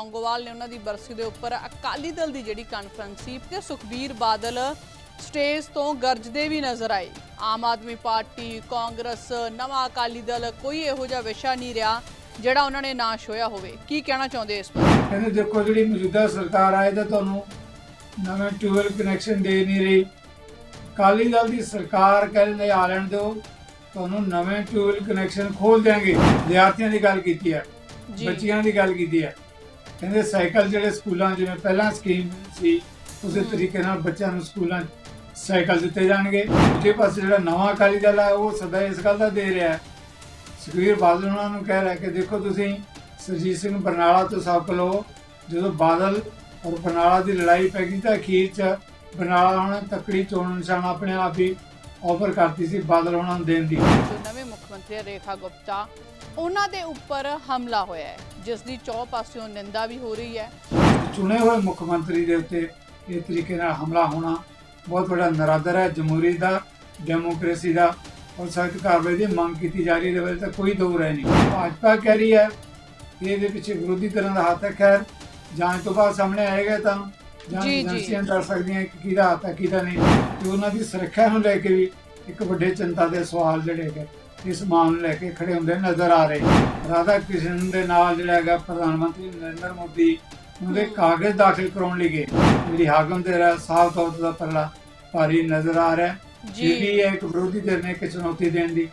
ਲੌਂਗੋਵਾਲ ਨੇ ਉਹਨਾਂ ਦੀ ਬਰਸੀ ਦੇ ਉੱਪਰ ਅਕਾਲੀ ਦਲ ਦੀ ਜਿਹੜੀ ਕਾਨਫਰੰਸ ਸੀ ਤੇ ਸੁਖਬੀਰ ਬਾਦਲ ਸਟੇਜ ਤੋਂ ਗਰਜਦੇ ਵੀ ਨਜ਼ਰ ਆਏ। ਆਮ ਆਦਮੀ ਪਾਰਟੀ ਕਾਂਗਰਸ ਨਵਾਂ ਅਕਾਲੀ ਦਲ ਕੋਈ ਇਹੋ ਜਿਹਾ ਵਿਸ਼ਾ ਨਹੀਂ ਰਿਹਾ ਜਿਹੜਾ ਉਹਨਾਂ ਨੇ ਨਾਸ਼ ਹੋਇਆ ਹੋਵੇ। ਕੀ ਕਹਿਣਾ ਚਾਹੁੰਦੇ ਇਸ ਪਰ ਕਹਿੰਦੇ ਦੇਖੋ ਜਿਹੜੀ ਮੌਜੂਦਾ ਸਰਕਾਰ ਆਏ ਤਾਂ ਤੁਹਾਨੂੰ ਨਵੇਂ ਟਿਊਬਲ ਕਨੈਕਸ਼ਨ ਦੇ ਨਹੀਂ ਰਹੀ। ਅਕਾਲੀ ਦਲ ਦੀ ਸਰਕਾਰ ਕਹਿੰਦੇ ਆ ਲੈਣ ਦਿਓ ਤੁਹਾਨੂੰ ਨਵੇਂ ਟਿਊਬਲ ਕਨੈਕਸ਼ਨ ਖੋਲ ਦੇਾਂਗੇ ਵਿਦਿਆਰਥੀਆਂ ਦੀ ਗੱਲ ਕੀਤੀ ਹੈ ਬੱਚਿਆਂ ਦੀ ਗੱਲ ਕੀਤੀ ਹੈ ਕਹਿੰਦੇ ਸਾਈਕਲ ਜਿਹੜੇ ਸਕੂਲਾਂ ਜਿਵੇਂ ਪਹਿਲਾਂ ਸਕੀਮ ਸੀ ਉਸੇ। ਤਰੀਕੇ ਨਾਲ ਬੱਚਿਆਂ ਨੂੰ ਸਕੂਲਾਂ 'ਚ ਸਾਈਕਲ ਦਿੱਤੇ ਜਾਣਗੇ ਦੂਜੇ ਪਾਸੇ ਜਿਹੜਾ ਨਵਾਂ ਅਕਾਲੀ ਦਲ ਹੈ ਉਹ ਸਦਾ ਇਸ ਗੱਲ ਦਾ ਦੇ ਰਿਹਾ ਹੈ ਸੁਖਬੀਰ ਬਾਦਲ ਉਹਨਾਂ ਨੂੰ ਕਹਿ ਰਿਹਾ ਕਿ ਦੇਖੋ ਤੁਸੀਂ ਸਰਜੀਤ ਸਿੰਘ ਬਰਨਾਲਾ ਤੋਂ ਸਬਕ ਲਓ ਜਦੋਂ ਬਾਦਲ ਔਰ ਬਰਨਾਲਾ ਦੀ ਲੜਾਈ ਪੈ ਗਈ ਤਾਂ ਅਖੀਰ 'ਚ ਬਰਨਾਲਾ ਨੇ ਤਕੜੀ ਚੋਣ ਨਿਸ਼ਾਨ ਆਪਣੇ ਆਪ ਹੀ ਆਫਰ ਕਰਤੀ ਸੀ ਬਾਦਲ ਉਹਨਾਂ ਨੂੰ ਦੇਣ ਦੀ। ਜੋ ਨਵੇਂ ਮੁੱਖ ਮੰਤਰੀ ਰੇਖਾ ਗੁਪਤਾ ਉਹਨਾਂ ਦੇ ਉੱਪਰ ਹਮਲਾ ਹੋਇਆ ਹੈ। ਜਿਸ ਦੀ ਚੌ ਪਾਸਿਓਂ ਨਿੰਦਾ ਵੀ ਹੋ ਰਹੀ ਹੈ। ਚੁਣੇ ਹੋਏ ਮੁੱਖ ਮੰਤਰੀ ਦੇ ਉੱਤੇ ਇਹ ਤਰੀਕੇ ਨਾਲ ਹਮਲਾ ਹੋਣਾ ਬਹੁਤ ਵੱਡਾ ਨਰਾਦਰ ਹੈ। ਜਮਹੂਰੀ ਦਾ ਡੈਮੋਕ੍ਰੇਸੀ ਦਾ ਔਰ ਸਖਤ ਕਾਰਵਾਈ ਦੀ ਮੰਗ ਕੀਤੀ ਜਾ ਰਹੀ ਹੈ। ਇਹਦੇ ਬਾਰੇ ਤਾਂ ਕੋਈ ਦੋ ਰਹਿ ਨਹੀਂ। ਭਾਜਪਾ ਕਹਿ ਰਹੀ ਹੈ ਕਿ ਇਹਦੇ ਪਿੱਛੇ ਵਿਰੋਧੀ ਤਰ੍ਹਾਂ ਦਾ ਹੱਥ ਹੈ। ਖੈਰ ਜਾਂਚ ਤੋਂ ਬਾਅਦ ਸਾਹਮਣੇ ਆਏਗਾ ਤਾਂ। ਜਾਂਚ ਜੀ, ਜੀ। ਏਜੰਸੀਆਂ ਦੱਸ ਸਕਦੀਆਂ ਕਿ ਕਿਹਦਾ ਹੱਥ ਹੈ ਕਿਹਦਾ ਨਹੀਂ। ਤੇ ਉਹਨਾਂ ਦੀ ਸੁਰੱਖਿਆ ਨੂੰ ਲੈ ਕੇ ਵੀ ਇੱਕ ਵੱਡੇ ਚਿੰਤਾ ਦੇ ਸਵਾਲ ਜਿਹੜੇ ਹੈਗੇ ਇਸ ਮਾਮਲੇ ਲੈ ਕੇ ਖੜੇ ਹੁੰਦੇ ਨਜ਼ਰ ਆ ਰਹੇ। ਰਾਧਾ ਕ੍ਰਿਸ਼ਨ ਦੇ ਨਾਲ ਜਿਹੜਾ ਹੈਗਾ ਪ੍ਰਧਾਨ ਮੰਤਰੀ ਨਰਿੰਦਰ ਮੋਦੀ ਉਹਦੇ ਕਾਗਜ਼ ਦਾਖਲ ਕਰਾਉਣ ਲਈ ਗਏ। ਜਿਹੜੀ ਹਾਕਮ ਤੇ ਰਾ ਸਾਫ਼ ਤੌਰ ਤੇ ਦਾ ਪਰਲਾ ਭਾਰੀ ਨਜ਼ਰ ਆ ਰਿਹਾ। ਜੀ। ਵੀ ਇੱਕ ਵਿਰੋਧੀ ਧਿਰ ਨੇ ਇੱਕ ਚੁਣੌਤੀ ਦੇਣ ਦੀ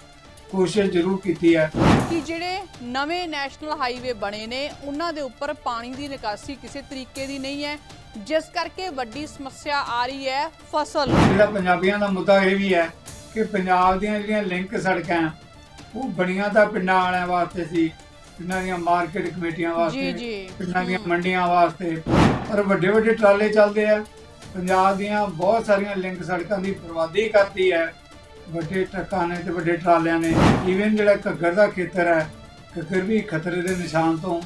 ਕੋਸ਼ਿਸ਼ ਜ਼ਰੂਰ ਕੀਤੀ ਹੈ। ਕਿ ਜਿਹੜੇ ਨਵੇਂ ਨੈਸ਼ਨਲ ਹਾਈਵੇ ਬਣੇ ਨੇ ਉਹਨਾਂ ਦੇ ਉੱਪਰ ਪਾਣੀ ਦੀ ਨਿਕਾਸੀ ਕਿਸੇ ਤਰੀਕੇ ਦੀ ਨਹੀਂ ਹੈ। ਜਿਸ ਕਰਕੇ ਵੱਡੀ ਸਮੱਸਿਆ ਆ ਰਹੀ ਹੈ ਫਸਲ। ਜਿਹੜਾ ਪੰਜਾਬੀਆਂ ਦਾ ਮੁੱਦਾ ਇਹ ਵੀ ਹੈ ਕਿ ਪੰਜਾਬ ਦੀਆਂ ਜਿਹੜੀਆਂ ਲਿੰਕ ਸੜਕਾਂ ਉਹ ਬਣੀਆਂ ਤਾਂ ਪਿੰਡਾਂ ਵਾਲਿਆਂ ਵਾਸਤੇ ਸੀ ਪਿੰਡਾਂ ਦੀਆਂ ਮਾਰਕੀਟ ਕਮੇਟੀਆਂ ਵਾਸਤੇ ਪਿੰਡਾਂ ਦੀਆਂ ਮੰਡੀਆਂ ਵਾਸਤੇ ਪਰ ਵੱਡੇ ਵੱਡੇ ਟਰਾਲੇ ਚੱਲਦੇ ਆ। ਪੰਜਾਬ ਦੀਆਂ ਬਹੁਤ ਸਾਰੀਆਂ ਲਿੰਕ ਸੜਕਾਂ ਦੀ ਬਰਬਾਦੀ ਕਰਤੀ ਹੈ। ਵੱਡੇ ਟਰੱਕਾਂ ਨੇ ਤੇ ਵੱਡੇ ਟਰਾਲਿਆਂ ਨੇ ਈਵਨ ਜਿਹੜਾ ਘੱਗਰ ਦਾ ਖੇਤਰ ਹੈ ਘੱਗਰ ਵੀ ਖਤਰੇ ਦੇ ਨਿਸ਼ਾਨ ਤੋਂ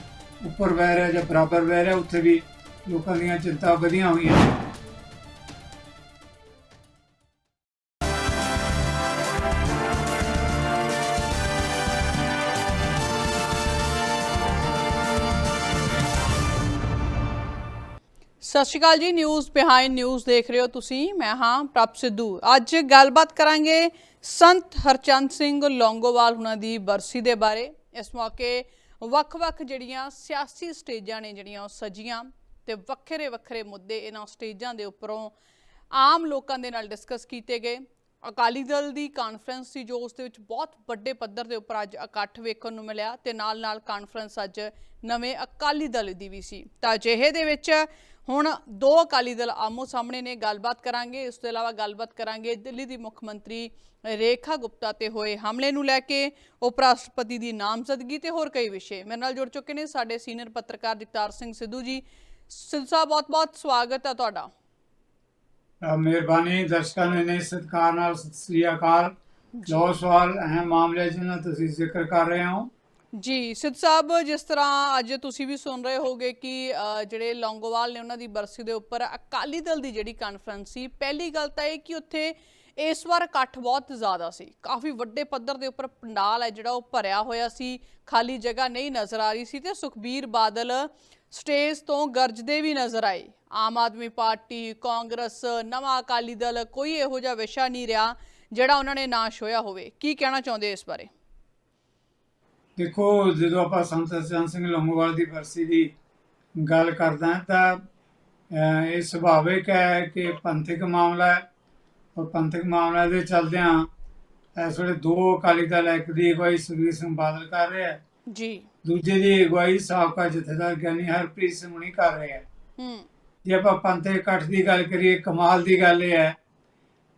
ਉੱਪਰ ਵਹਿ ਰਿਹਾ ਜਾਂ ਬਰਾਬਰ ਵਹਿ ਰਿਹਾ ਉੱਥੇ ਵੀ ਲੋਕਾਂ ਦੀਆਂ ਚਿੰਤਾ ਵਧੀਆਂ ਹੋਈਆਂ। ਸਤਿ ਸ਼੍ਰੀ ਅਕਾਲ ਜੀ ਨਿਊਜ਼ ਬਿਹਾਈਂਡ ਨਿਊਜ਼ ਦੇਖ ਰਹੇ ਹੋ ਤੁਸੀਂ। ਮੈਂ ਹਾਂ ਪ੍ਰਭ ਸਿੱਧੂ। ਅੱਜ ਗੱਲਬਾਤ ਕਰਾਂਗੇ ਸੰਤ ਹਰਚੰਦ ਸਿੰਘ ਲੌਂਗੋਵਾਲ ਹੁਣਾਂ ਦੀ ਬਰਸੀ ਦੇ ਬਾਰੇ। ਇਸ ਮੌਕੇ ਵੱਖ-ਵੱਖ ਜਿਹੜੀਆਂ ਸਿਆਸੀ ਸਟੇਜਾਂ ਨੇ ਜਿਹੜੀਆਂ ਉਹ ਸਜੀਆਂ ਤੇ ਵੱਖਰੇ ਵੱਖਰੇ ਮੁੱਦੇ ਇਹਨਾਂ ਸਟੇਜਾਂ ਦੇ ਉੱਪਰੋਂ ਆਮ ਲੋਕਾਂ ਦੇ ਨਾਲ ਡਿਸਕਸ ਕੀਤੇ ਗਏ। ਅਕਾਲੀ ਦਲ ਦੀ ਕਾਨਫਰੰਸ ਸੀ ਜੋ ਉਸ ਦੇ ਵਿੱਚ ਬਹੁਤ ਵੱਡੇ ਪੱਧਰ ਦੇ ਉੱਪਰ ਅੱਜ ਇਕੱਠ ਵੇਖਣ ਨੂੰ ਮਿਲਿਆ ਤੇ ਨਾਲ-ਨਾਲ ਕਾਨਫਰੰਸ ਅੱਜ ਨਵੇਂ ਅਕਾਲੀ ਦਲ ਦੀ ਵੀ ਸੀ। ਤਾਂ ਅਜਿਹੇ ਦੇ ਵਿੱਚ ਹੁਣ ਦੋ ਅਕਾਲੀ ਦਲ ਆਮੋ ਸਾਹਮਣੇ ਨੇ, ਗੱਲਬਾਤ ਕਰਾਂਗੇ। ਇਸ ਤੋਂ ਇਲਾਵਾ ਗੱਲਬਾਤ ਕਰਾਂਗੇ ਦਿੱਲੀ ਦੀ ਮੁੱਖ ਮੰਤਰੀ ਰੇਖਾ ਗੁਪਤਾ ਤੇ ਹੋਏ ਹਮਲੇ ਨੂੰ ਲੈ ਕੇ ਉਪ ਰਾਸ਼ਟਰਪਤੀ ਦੀ ਨਾਮਜ਼ਦਗੀ ਤੇ ਹੋਰ ਕਈ ਵਿਸ਼ੇ। ਮੇਰੇ ਨਾਲ ਜੁੜ ਚੁੱਕੇ ਨੇ ਸਾਡੇ ਸੀਨੀਅਰ ਪੱਤਰਕਾਰ ਜਗਤਾਰ ਸਿੰਘ ਸਿੱਧੂ ਜੀ। ਸਿੱਧੂ ਸਾਹਿਬ, ਬਹੁਤ-ਬਹੁਤ ਸਵਾਗਤ ਹੈ ਤੁਹਾਡਾ। ਅਹ ਮਿਹਰਬਾਨੀ ਦਰਸ਼ਕਾਂ ਨੂੰ ਨੇ ਸਤਿਕਾਰ ਨਾਲ, ਸਤਿ ਸ੍ਰੀ ਅਕਾਲ। ਜੋ ਸਵਾਲ ਅਹਿਮ ਮਾਮਲੇ ਜਿਹਨਾਂ ਤੁਸੀਂ ਜ਼ਿਕਰ ਕਰ ਰਹੇ ਹੋ। ਜੀ, ਸਿੱਧ ਸਾਹਿਬ, ਜਿਸ ਤਰ੍ਹਾਂ ਅੱਜ ਤੁਸੀਂ ਵੀ ਸੁਣ ਰਹੇ ਹੋਗੇ ਕਿ ਜਿਹੜੇ ਲੌਂਗੋਵਾਲ ਨੇ ਉਹਨਾਂ ਦੀ ਬਰਸੀ ਦੇ ਉੱਪਰ ਅਕਾਲੀ ਦਲ ਦੀ ਜਿਹੜੀ ਕਾਨਫਰੰਸ ਸੀ, ਪਹਿਲੀ ਗੱਲ ਤਾਂ ਇਹ ਕਿ ਉੱਥੇ ਇਸ ਵਾਰ ਇਕੱਠ ਬਹੁਤ ਜ਼ਿਆਦਾ ਸੀ। ਕਾਫੀ ਵੱਡੇ ਪੱਧਰ ਦੇ ਉੱਪਰ ਪੰਡਾਲ ਹੈ ਜਿਹੜਾ ਉਹ ਭਰਿਆ ਹੋਇਆ ਸੀ, ਖਾਲੀ ਜਗ੍ਹਾ ਨਹੀਂ ਨਜ਼ਰ ਆ ਰਹੀ ਸੀ ਤੇ ਸੁਖਬੀਰ ਬਾਦਲ ਸਟੇਜ ਤੋਂ ਗਰਜਦੇ ਵੀ ਨਜ਼ਰ ਆਏ। ਆਮ ਆਦਮੀ ਪਾਰਟੀ, ਕਾਂਗਰਸ, ਨਵਾਂ ਅਕਾਲੀ ਦਲ ਕੋਈ ਇਹੋ ਜਿਹਾ ਵਿਸ਼ਾ ਨਹੀਂ ਰਿਹਾ ਜਿਹੜਾ ਉਹਨਾਂ ਨੇ ਨਾਸ਼ ਹੋਇਆ ਹੋਵੇ। ਕੀ ਕਹਿਣਾ ਚਾਹੁੰਦੇ ਇਸ ਬਾਰੇ? ਦੇਖੋ ਜਦੋਂ ਆਪਾਂ ਸੰਤ ਹਰਚੰਦ ਸਿੰਘ ਲੰਗੋਵਾਲ ਦੀ ਬਰਸੀ ਦੀ ਗੱਲ ਕਰਦਾ ਤਾਂ ਇਹ ਸੁਭਾਵਿਕ ਹੈ ਕਿ ਪੰਥਕ ਮਾਮਲਾ ਹੈ। ਔਰ ਪੰਥਕ ਮਾਮਲਾ ਦੇ ਚੱਲਦਿਆਂ ਇਸ ਵੇਲੇ ਦੋ ਅਕਾਲੀ ਦਲ ਇੱਕ ਦੀ ਅਗਵਾਈ ਸੁਖਬੀਰ ਸਿੰਘ ਬਾਦਲ ਕਰ ਰਿਹਾ ਹੈ। ਜੀ। ਦੂਜੇ ਦੀ ਅਗਵਾਈ ਸਾਬਕਾ ਜਥੇਦਾਰ ਗਿਆਨੀ ਹਰਪ੍ਰੀਤ ਸਿੰਘ ਹੁਣੀ ਕਰ ਰਹੇ ਹੈ। ਹੂੰ। ਜੇ ਆਪਾਂ ਪੰਥਕ ਇਕੱਠ ਦੀ ਗੱਲ ਕਰੀਏ ਕਮਾਲ ਦੀ ਗੱਲ ਇਹ ਹੈ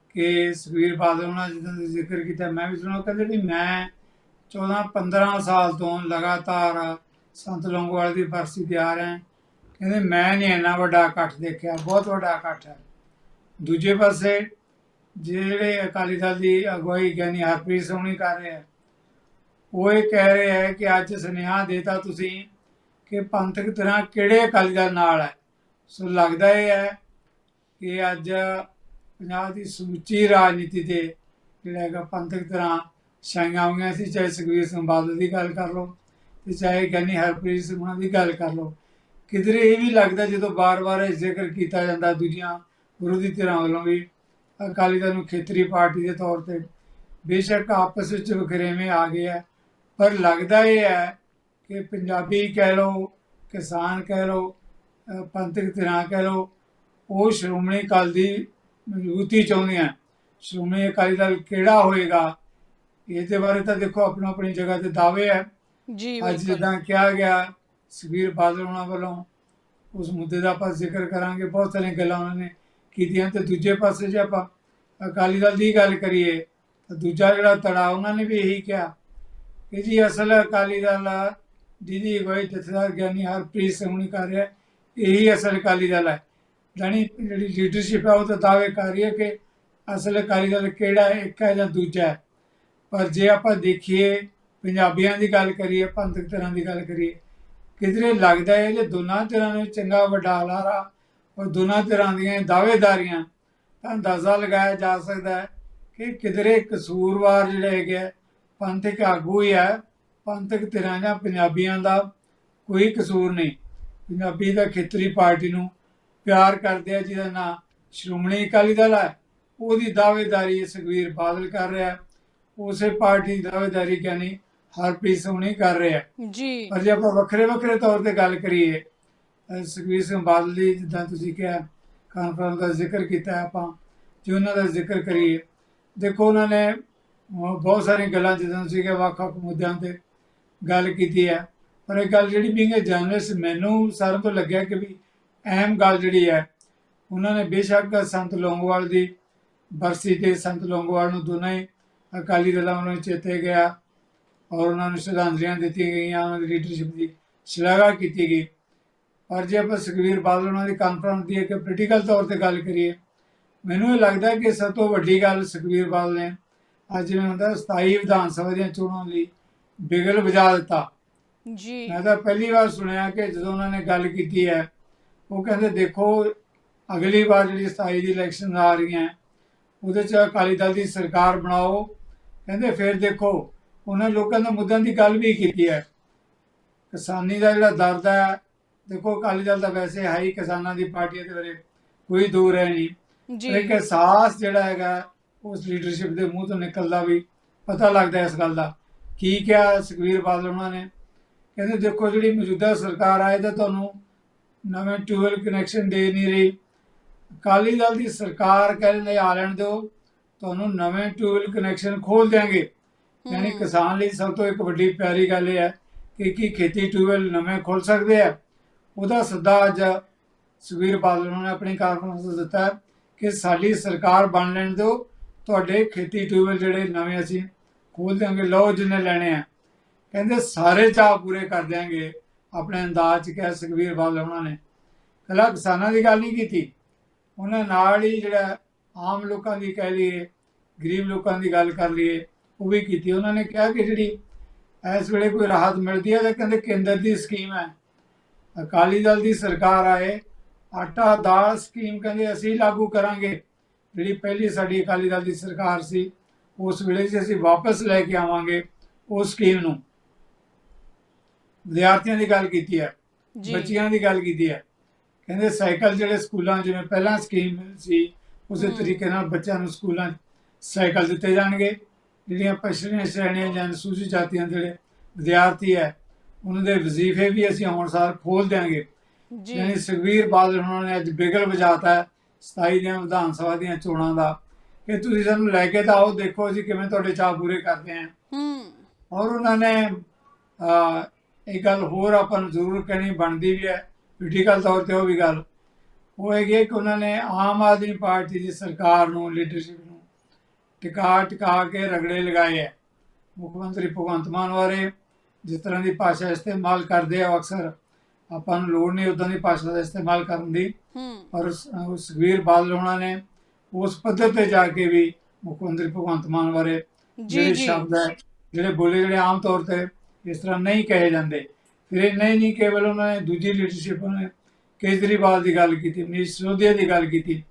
ਕਿ ਸੁਖਬੀਰ ਬਾਦਲ ਉਹਨਾਂ ਜਿੱਦਾਂ ਜ਼ਿਕਰ ਕੀਤਾ ਮੈਂ ਵੀ ਸੁਣਾ ਕਹਿੰਦੇ ਵੀ ਮੈਂ 14 15 ਸਾਲ ਤੋਂ ਲਗਾਤਾਰ ਸੰਤ ਲੌਂਗੋਵਾਲ ਦੀ ਬਰਸੀ ਤੇ ਆ ਰਿਹਾ ਕਹਿੰਦੇ, ਮੈਂ ਨਹੀਂ ਇੰਨਾ ਵੱਡਾ ਇਕੱਠ ਦੇਖਿਆ, ਬਹੁਤ ਵੱਡਾ ਇਕੱਠ ਹੈ। ਦੂਜੇ ਪਾਸੇ ਜਿਹੜੇ ਅਕਾਲੀ ਦਲ ਦੀ ਅਗਵਾਈ ਗਿਆਨੀ ਹਰਪ੍ਰੀਤ ਸਿੰਘ ਕਰ ਰਹੇ ਹੈ, ਉਹ ਇਹ ਕਹਿ ਰਹੇ ਹੈ ਕਿ ਅੱਜ ਸੁਨੇਹਾ ਦੇਤਾ ਤੁਸੀਂ ਕਿ ਪੰਥਕ ਤਰ੍ਹਾਂ ਕਿਹੜੇ ਅਕਾਲੀ ਦਲ ਨਾਲ ਹੈ। ਸੋ ਲੱਗਦਾ ਇਹ ਹੈ ਕਿ ਅੱਜ ਪੰਜਾਬ ਦੀ ਸਮੁੱਚੀ ਰਾਜਨੀਤੀ ਤੇ ਜਿਹੜਾ ਹੈਗਾ ਪੰਥਕ ਤਰ੍ਹਾਂ ਛਾਈਆਂ ਹੋਈਆਂ ਸੀ, ਚਾਹੇ ਸੁਖਬੀਰ ਸਿੰਘ ਬਾਦਲ ਦੀ ਗੱਲ ਕਰ ਲਓ ਤੇ ਚਾਹੇ ਗਿਆਨੀ ਹਰਪ੍ਰੀਤ ਸਿੰਘ ਉਹਨਾਂ ਦੀ ਗੱਲ ਕਰ ਲਓ। ਕਿਧਰੇ ਇਹ ਵੀ ਲੱਗਦਾ ਜਦੋਂ ਬਾਰ-ਬਾਰ ਇਹ ਜ਼ਿਕਰ ਕੀਤਾ ਜਾਂਦਾ ਦੂਜੀਆਂ ਵਿਰੋਧੀ ਧਿਰਾਂ ਵੱਲੋਂ ਵੀ, ਅਕਾਲੀ ਦਲ ਨੂੰ ਖੇਤਰੀ ਪਾਰਟੀ ਦੇ ਤੌਰ ਤੇ। ਬੇਸ਼ੱਕ ਆਪਸ ਵਿੱਚ ਵਖਰੇਵੇਂ ਆ ਗਏ ਹੈ ਪਰ ਲੱਗਦਾ ਇਹ ਹੈ ਕਿ ਪੰਜਾਬੀ ਕਹਿ ਲਓ, ਕਿਸਾਨ ਕਹਿ ਲਓ ਪੰਥਕ ਧਿਰਾਂ ਕਹਿ ਲਓ, ਉਹ ਸ਼੍ਰੋਮਣੀ ਅਕਾਲੀ ਦੀ ਮਜ਼ਬੂਤੀ ਚਾਹੁੰਦੇ ਚਾਹੁੰਦੀਆਂ ਸ਼੍ਰੋਮਣੀ ਅਕਾਲੀ ਦਲ ਕਿਹੜਾ ਹੋਏਗਾ? ਇਹਦੇ ਬਾਰੇ ਤਾਂ ਦੇਖੋ ਆਪਣੀ ਆਪਣੀ ਜਗ੍ਹਾ ਤੇ ਦਾਅਵੇ ਹੈ। ਜੀ ਅੱਜ ਜਿੱਦਾਂ ਕਿਹਾ ਗਿਆ ਸੁਖਬੀਰ ਬਾਦਲ ਉਹਨਾਂ ਵੱਲੋਂ ਉਸ ਮੁੱਦੇ ਦਾ ਆਪਾਂ ਜ਼ਿਕਰ ਕਰਾਂਗੇ। ਬਹੁਤ ਸਾਰੀਆਂ ਗੱਲਾਂ ਉਹਨਾਂ ਨੇ ਕੀਤੀਆਂ। ਤੇ ਦੂਜੇ ਪਾਸੇ ਜੇ ਆਪਾਂ ਅਕਾਲੀ ਦਲ ਦੀ ਗੱਲ ਕਰੀਏ ਤਾਂ ਦੂਜਾ ਜਿਹੜਾ ਤੜਾ ਉਹਨਾਂ ਨੇ ਵੀ ਇਹੀ ਕਿਹਾ ਕਿ ਜੀ ਅਸਲ ਅਕਾਲੀ ਦਲ ਜਿਹਦੀ ਅਗਵਾਈ ਜਥੇਦਾਰ ਗਿਆਨੀ ਹਰਪ੍ਰੀਤ ਸਿੰਘ ਨੇ ਕਰ ਰਿਹਾ ਇਹੀ ਅਸਲ ਅਕਾਲੀ ਦਲ ਹੈ। ਜਾਣੀ ਜਿਹੜੀ ਲੀਡਰਸ਼ਿਪ ਹੈ ਉਹ ਤਾਂ ਦਾਅਵੇ ਕਰ ਰਹੀ ਹੈ ਕਿ ਅਸਲ ਅਕਾਲੀ ਦਲ ਕਿਹੜਾ ਹੈ ਇੱਕ ਹੈ ਜਾਂ ਦੂਜਾ ਹੈ। ਪਰ ਜੇ ਆਪਾਂ ਦੇਖੀਏ ਪੰਜਾਬੀਆਂ ਦੀ ਗੱਲ ਕਰੀਏ ਪੰਥਕ ਤਰ੍ਹਾਂ ਦੀ ਗੱਲ ਕਰੀਏ ਕਿਧਰੇ ਲੱਗਦਾ ਹੈ ਜੇ ਦੋਨਾਂ ਤਰ੍ਹਾਂ ਨੂੰ ਚੰਗਾ ਵੱਡਾ ਲਾਰਾ ਔਰ ਦੋਨਾਂ ਤਰ੍ਹਾਂ ਦੀਆਂ ਦਾਅਵੇਦਾਰੀਆਂ ਤਾਂ ਅੰਦਾਜ਼ਾ ਲਗਾਇਆ ਜਾ ਸਕਦਾ ਹੈ ਕਿ ਕਿਧਰੇ ਕਸੂਰਵਾਰ ਜਿਹੜੇ ਹੈਗੇ ਆ, ਪੰਥਕ ਆਗੂ ਹੀ ਹੈ ਪੰਥਕ ਧਿਰਾਂ ਜਾਂ ਪੰਜਾਬੀਆਂ ਦਾ ਕੋਈ ਕਸੂਰ ਨਹੀਂ। ਪੰਜਾਬੀ ਦਾ ਖੇਤਰੀ ਪਾਰਟੀ ਨੂੰ ਪਿਆਰ ਕਰਦੇ ਆ ਜਿਹਦਾ ਨਾਂ ਸ਼੍ਰੋਮਣੀ ਅਕਾਲੀ ਦਲ ਹੈ ਉਹਦੀ ਦਾਅਵੇਦਾਰੀ ਸੁਖਬੀਰ ਬਾਦਲ ਕਰ ਰਿਹਾ ਉਸੇ ਪਾਰਟੀ ਦੀ ਦਾਅਵੇਦਾਰੀ ਗਿਆਨੀ ਹਰਪ੍ਰੀਤ ਸਿੰਘ ਨਹੀਂ ਕਰ ਰਿਹਾ। ਜੀ। ਪਰ ਜੇ ਆਪਾਂ ਵੱਖਰੇ ਵੱਖਰੇ ਤੌਰ ਤੇ ਗੱਲ ਕਰੀਏ ਅਹ ਸੁਖਬੀਰ ਸਿੰਘ ਬਾਦਲ ਦੀ ਜਿੱਦਾਂ ਤੁਸੀਂ ਕਿਹਾ ਕਾਨਫਰੰਸ ਦਾ ਜ਼ਿਕਰ ਕੀਤਾ ਆਪਾਂ ਜੇ ਉਹਨਾਂ ਦਾ ਜ਼ਿਕਰ ਕਰੀਏ ਦੇਖੋ ਉਹਨਾਂ ਨੇ ਬਹੁਤ ਸਾਰੀਆਂ ਗੱਲਾਂ ਜਿੱਦਾਂ ਤੁਸੀਂ ਕਿਹਾ ਵੱਖ-ਵੱਖ ਮੁੱਦਿਆਂ ਤੇ ਗੱਲ ਕੀਤੀ ਹੈ। ਪਰ ਇਹ ਗੱਲ ਜਿਹੜੀ ਬੀਂਗ ਜਰਨਲਿਸਟ ਮੈਨੂੰ ਸਾਰਿਆਂ ਤੋਂ ਲੱਗਿਆ ਕਿ ਵੀ ਅਹਿਮ ਗੱਲ ਜਿਹੜੀ ਹੈ ਉਹਨਾਂ ਨੇ ਬੇਸ਼ੱਕ ਸੰਤ ਲੌਂਗੋਵਾਲ ਦੀ ਬਰਸੀ ਤੇ ਸੰਤ ਲੌਂਗੋਵਾਲ ਨੂੰ ਦੋਨਾਂ ਹੀ ਅਕਾਲੀ ਦਲਾਂ ਵੱਲੋਂ ਚੇਤੇ ਗਿਆ ਔਰ ਉਹਨਾਂ ਨੂੰ ਸ਼ਰਧਾਂਜਲੀਆਂ ਦਿੱਤੀਆਂ ਗਈਆਂ ਉਹਨਾਂ ਦੀ ਲੀਡਰਸ਼ਿਪ ਦੀ ਸ਼ਲਾਘਾ ਕੀਤੀ ਗਈ। ਪਰ ਜੇ ਆਪਾਂ ਸੁਖਬੀਰ ਬਾਦਲ ਉਹਨਾਂ ਦੀ ਕਾਨਫਰੰਸ ਦੀ ਇੱਕ ਪੋਲੀਟੀਕਲ ਤੌਰ ਤੇ ਗੱਲ ਕਰੀਏ ਮੈਨੂੰ ਇਹ ਲੱਗਦਾ ਕਿ ਸਭ ਤੋਂ ਵੱਡੀ ਗੱਲ ਸੁਖਬੀਰ ਬਾਦਲ ਨੇ ਅੱਜ ਜਿਵੇਂ ਹੁੰਦਾ 27 ਵਿਧਾਨ ਸਭਾ ਦੀਆਂ ਚੋਣਾਂ ਲਈ ਬਿਗਲ ਵਜਾ ਦਿੱਤਾ। ਜੀ। ਮੈਂ ਤਾਂ ਪਹਿਲੀ ਵਾਰ ਸੁਣਿਆ ਕਿ ਜਦੋਂ ਉਹਨਾਂ ਨੇ ਗੱਲ ਕੀਤੀ ਹੈ ਉਹ ਕਹਿੰਦੇ ਦੇਖੋ ਅਗਲੀ ਵਾਰ ਜਿਹੜੀ 27 ਦੀ ਇਲੈਕਸ਼ਨ ਆ ਰਹੀਆਂ ਉਹਦੇ 'ਚ ਅਕਾਲੀ ਦਲ ਦੀ ਸਰਕਾਰ ਬਣਾਓ ਕਹਿੰਦੇ ਫਿਰ ਦੇਖੋ ਉਹਨਾਂ ਲੋਕਾਂ ਦੇ ਮੁੱਦਿਆਂ ਦੀ ਗੱਲ ਵੀ ਕੀਤੀ ਹੈ। ਕਿਸਾਨੀ ਦਾ ਜਿਹੜਾ ਦਰਦ ਹੈ ਦੇਖੋ ਅਕਾਲੀ ਦਲ ਦਾ ਵੈਸੇ ਹੈ ਹੀ ਕਿਸਾਨਾਂ ਦੀ ਪਾਰਟੀ ਹੈ ਤੇ ਬਾਰੇ ਕੋਈ ਦੂਰ ਹੈ ਨਹੀਂ। ਪਰ ਇੱਕ ਜੀ ਅਹਿਸਾਸ ਜਿਹੜਾ ਹੈਗਾ ਉਸ ਲੀਡਰਸ਼ਿਪ ਦੇ ਮੂੰਹ ਤੋਂ ਨਿਕਲਦਾ ਵੀ ਪਤਾ ਲੱਗਦਾ ਇਸ ਗੱਲ ਦਾ। ਕੀ ਕਿਹਾ ਸੁਖਬੀਰ ਬਾਦਲ ਉਹਨਾਂ ਨੇ? ਕਹਿੰਦੇ ਦੇਖੋ ਜਿਹੜੀ ਮੌਜੂਦਾ ਸਰਕਾਰ ਆਏ ਤਾਂ ਤੁਹਾਨੂੰ ਨਵੇਂ ਟਿਊਬਲ ਕਨੈਕਸ਼ਨ ਦੇ ਨਹੀਂ ਰਹੀ। ਅਕਾਲੀ ਦਲ ਦੀ ਸਰਕਾਰ ਕਹਿੰਦੇ ਆ ਲੈਣ ਦਿਓ। ਤੁਹਾਨੂੰ ਨਵੇਂ ਟਿਊਬਲ ਕਨੈਕਸ਼ਨ ਖੋਲ ਦਿਆਂਗੇ। ਯਾਨੀ। ਕਿਸਾਨ ਲਈ ਸਭ ਤੋਂ ਇੱਕ ਵੱਡੀ ਪਿਆਰੀ ਗੱਲ ਇਹ ਹੈ ਕਿ ਕੀ ਖੇਤੀ ਟਿਊਬਲ ਨਵੇਂ ਖੋਲ ਸਕਦੇ ਆ। ਉਹਦਾ ਸੱਦਾ ਅੱਜ ਸੁਖਬੀਰ ਬਾਦਲ ਨੇ ਆਪਣੀ ਕਾਨਫਰੰਸ ਵਿੱਚ ਦਿੱਤਾ ਕਿ ਸਾਡੀ ਸਰਕਾਰ ਬਣ ਲੈਣ ਦਿਓ। ਤੁਹਾਡੇ ਖੇਤੀ ਟਿਊਬਲ ਜਿਹੜੇ ਨਵੇਂ ਅਸੀਂ ਖੋਲ ਦਿਆਂਗੇ ਲਓ ਜਿੰਨੇ ਲੈਣੇ ਆ। ਕਹਿੰਦੇ ਸਾਰੇ ਚਾਅ ਪੂਰੇ ਕਰ ਦਿਆਂਗੇ ਆਪਣੇ ਅੰਦਾਜ਼ ਚ ਕਿਹਾ ਸੁਖਬੀਰ ਬਾਦਲ ਉਹਨਾਂ ਨੇ। ਕੱਲਾ ਕਿਸਾਨਾਂ ਦੀ ਗੱਲ ਨਹੀਂ ਕੀਤੀ। ਉਹਨਾਂ ਨਾਲ ਹੀ ਜਿਹੜਾ ਆਮ ਲੋਕਾਂ ਦੀ ਕਹਿ ਲਈਏ ਗਰੀਬ ਲੋਕਾਂ ਦੀ ਗੱਲ ਕਰ ਲਈਏ ਉਹ ਵੀ ਕੀਤੀ। ਉਹਨਾਂ ਨੇ ਕਿਹਾ ਕਿ ਜਿਹੜੀ ਇਸ ਵੇਲੇ ਕੋਈ ਰਾਹਤ ਮਿਲਦੀ ਹੈ ਤਾਂ ਕਹਿੰਦੇ ਕੇਂਦਰ ਦੀ ਸਕੀਮ ਹੈ। ਅਕਾਲੀ ਦਲ ਦੀ ਸਰਕਾਰ ਆਏ ਆਟਾ ਦਾਲ ਸਕੀਮ ਕਹਿੰਦੇ ਅਸੀਂ ਲਾਗੂ ਕਰਾਂਗੇ। ਜਿਹੜੀ ਪਹਿਲੀ ਸਾਡੀ ਅਕਾਲੀ ਦਲ ਦੀ ਸਰਕਾਰ ਸੀ ਉਸ ਵੇਲੇ 'ਚ ਅਸੀਂ ਵਾਪਸ ਲੈ ਕੇ ਆਵਾਂਗੇ ਉਸ ਸਕੀਮ ਨੂੰ। ਵਿਦਿਆਰਥੀਆਂ ਦੀ ਗੱਲ ਕੀਤੀ ਹੈ ਜੀ। ਬੱਚਿਆਂ ਦੀ ਗੱਲ ਕੀਤੀ ਹੈ। ਕਹਿੰਦੇ ਸਾਈਕਲ ਜਿਹੜੇ ਸਕੂਲਾਂ ਜਿਵੇਂ ਪਹਿਲਾਂ ਸਕੀਮ ਸੀ ਉਸੇ। ਤਰੀਕੇ ਨਾਲ ਬੱਚਿਆਂ ਨੂੰ ਸਕੂਲਾਂ 'ਚ ਸਾਈਕਲ ਦਿੱਤੇ ਜਾਣਗੇ। ਜਿਹੜੀਆਂ ਪਛੜੀਆਂ ਸ਼੍ਰੇਣੀਆਂ ਜਾਂ ਅਨੁਸੂਚਿਤ ਜਾਤੀਆਂ ਦੇ ਜਿਹੜੇ ਵਿਦਿਆਰਥੀ ਹੈ ਉਹਨਾਂ ਦੇ ਵਜ਼ੀਫੇ ਵੀ ਅਸੀਂ ਹੁਣ ਸਾਰ ਖੋਲ ਦਿਆਂਗੇ। ਜੀ। ਯਾਨੀ ਸੁਖਬੀਰ ਬਾਦਲ ਉਹਨਾਂ ਨੇ ਅੱਜ ਬਿਗਲ ਵਜਾਤਾ ਹੈ 27 ਦੀਆਂ ਵਿਧਾਨ ਸਭਾ ਦੀਆਂ ਚੋਣਾਂ ਦਾ। ਕਿ ਤੁਸੀਂ ਸਾਨੂੰ ਲੈ ਕੇ ਤਾਂ ਆਓ ਦੇਖੋ ਅਸੀਂ ਕਿਵੇਂ ਤੁਹਾਡੇ ਚਾਅ ਪੂਰੇ ਕਰਦੇ ਹਾਂ ਹੂੰ। ਔਰ ਉਹਨਾਂ ਨੇ ਇੱਕ ਗੱਲ ਹੋਰ ਆਪਾਂ ਨੂੰ ਜ਼ਰੂਰ ਕਹਿਣੀ ਬਣਦੀ ਵੀ ਹੈ ਪੋਲੀਟੀਕਲ ਤੌਰ ਤੇ ਉਹ ਵੀ ਗੱਲ। ਉਹ ਹੈਗੀ ਕਿ ਉਹਨਾਂ ਨੇ ਆਮ ਆਦਮੀ ਪਾਰਟੀ ਦੀ ਸਰਕਾਰ ਨੂੰ ਲੀਡਰਸ਼ਿਪ ਨੂੰ ਟਿਕਾ ਟਿਕਾ ਕੇ ਰਗੜੇ ਲਗਾਏ ਹੈ ਮੁੱਖ ਮੰਤਰੀ ਭਗਵੰਤ ਮਾਨ ਬਾਰੇ ਜਿਸ ਤਰ੍ਹਾਂ ਦੀ ਭਾਸ਼ਾ ਇਸਤੇਮਾਲ ਕਰਦੇ ਆ ਅਕਸਰ ਆਪਾਂ ਨੂੰ ਲੋੜ ਨਹੀਂ ਉਦਾਂ ਦੀ ਭਾਸ਼ਾ ਦਾ ਇਸਤੇਮਾਲ ਕਰਨ ਦੀ। ਪਰ ਸ- ਸੁਖਬੀਰ ਬਾਦਲ ਉਹਨਾਂ ਨੇ ਉਸ ਪੱਧਰ ਤੇ ਜਾ ਕੇ ਵੀ ਮੁੱਖ ਮੰਤਰੀ ਭਗਵੰਤ ਮਾਨ ਬਾਰੇ ਜਿਹੜੇ ਸ਼ਬਦ ਹੈ ਜਿਹੜੇ ਬੋਲੇ ਜਿਹੜੇ ਆਮ ਤੌਰ ਤੇ ਇਸ ਤਰ੍ਹਾਂ ਨਹੀਂ ਕਹੇ ਜਾਂਦੇ। ਫਿਰ ਇਹ ਨਹੀਂ ਨਹੀਂ ਕੇਵਲ ਉਹਨਾਂ ਨੇ ਦੂਜੀ ਲੀਡਰਸ਼ਿਪ ਨੇ ਕੇਜਰੀਵਾਲ ਦੀ ਗੱਲ ਕੀਤੀ, ਮਨੀਸ਼ ਸਿਸੋਦੀਆ ਦੀ ਗੱਲ ਕੀਤੀ।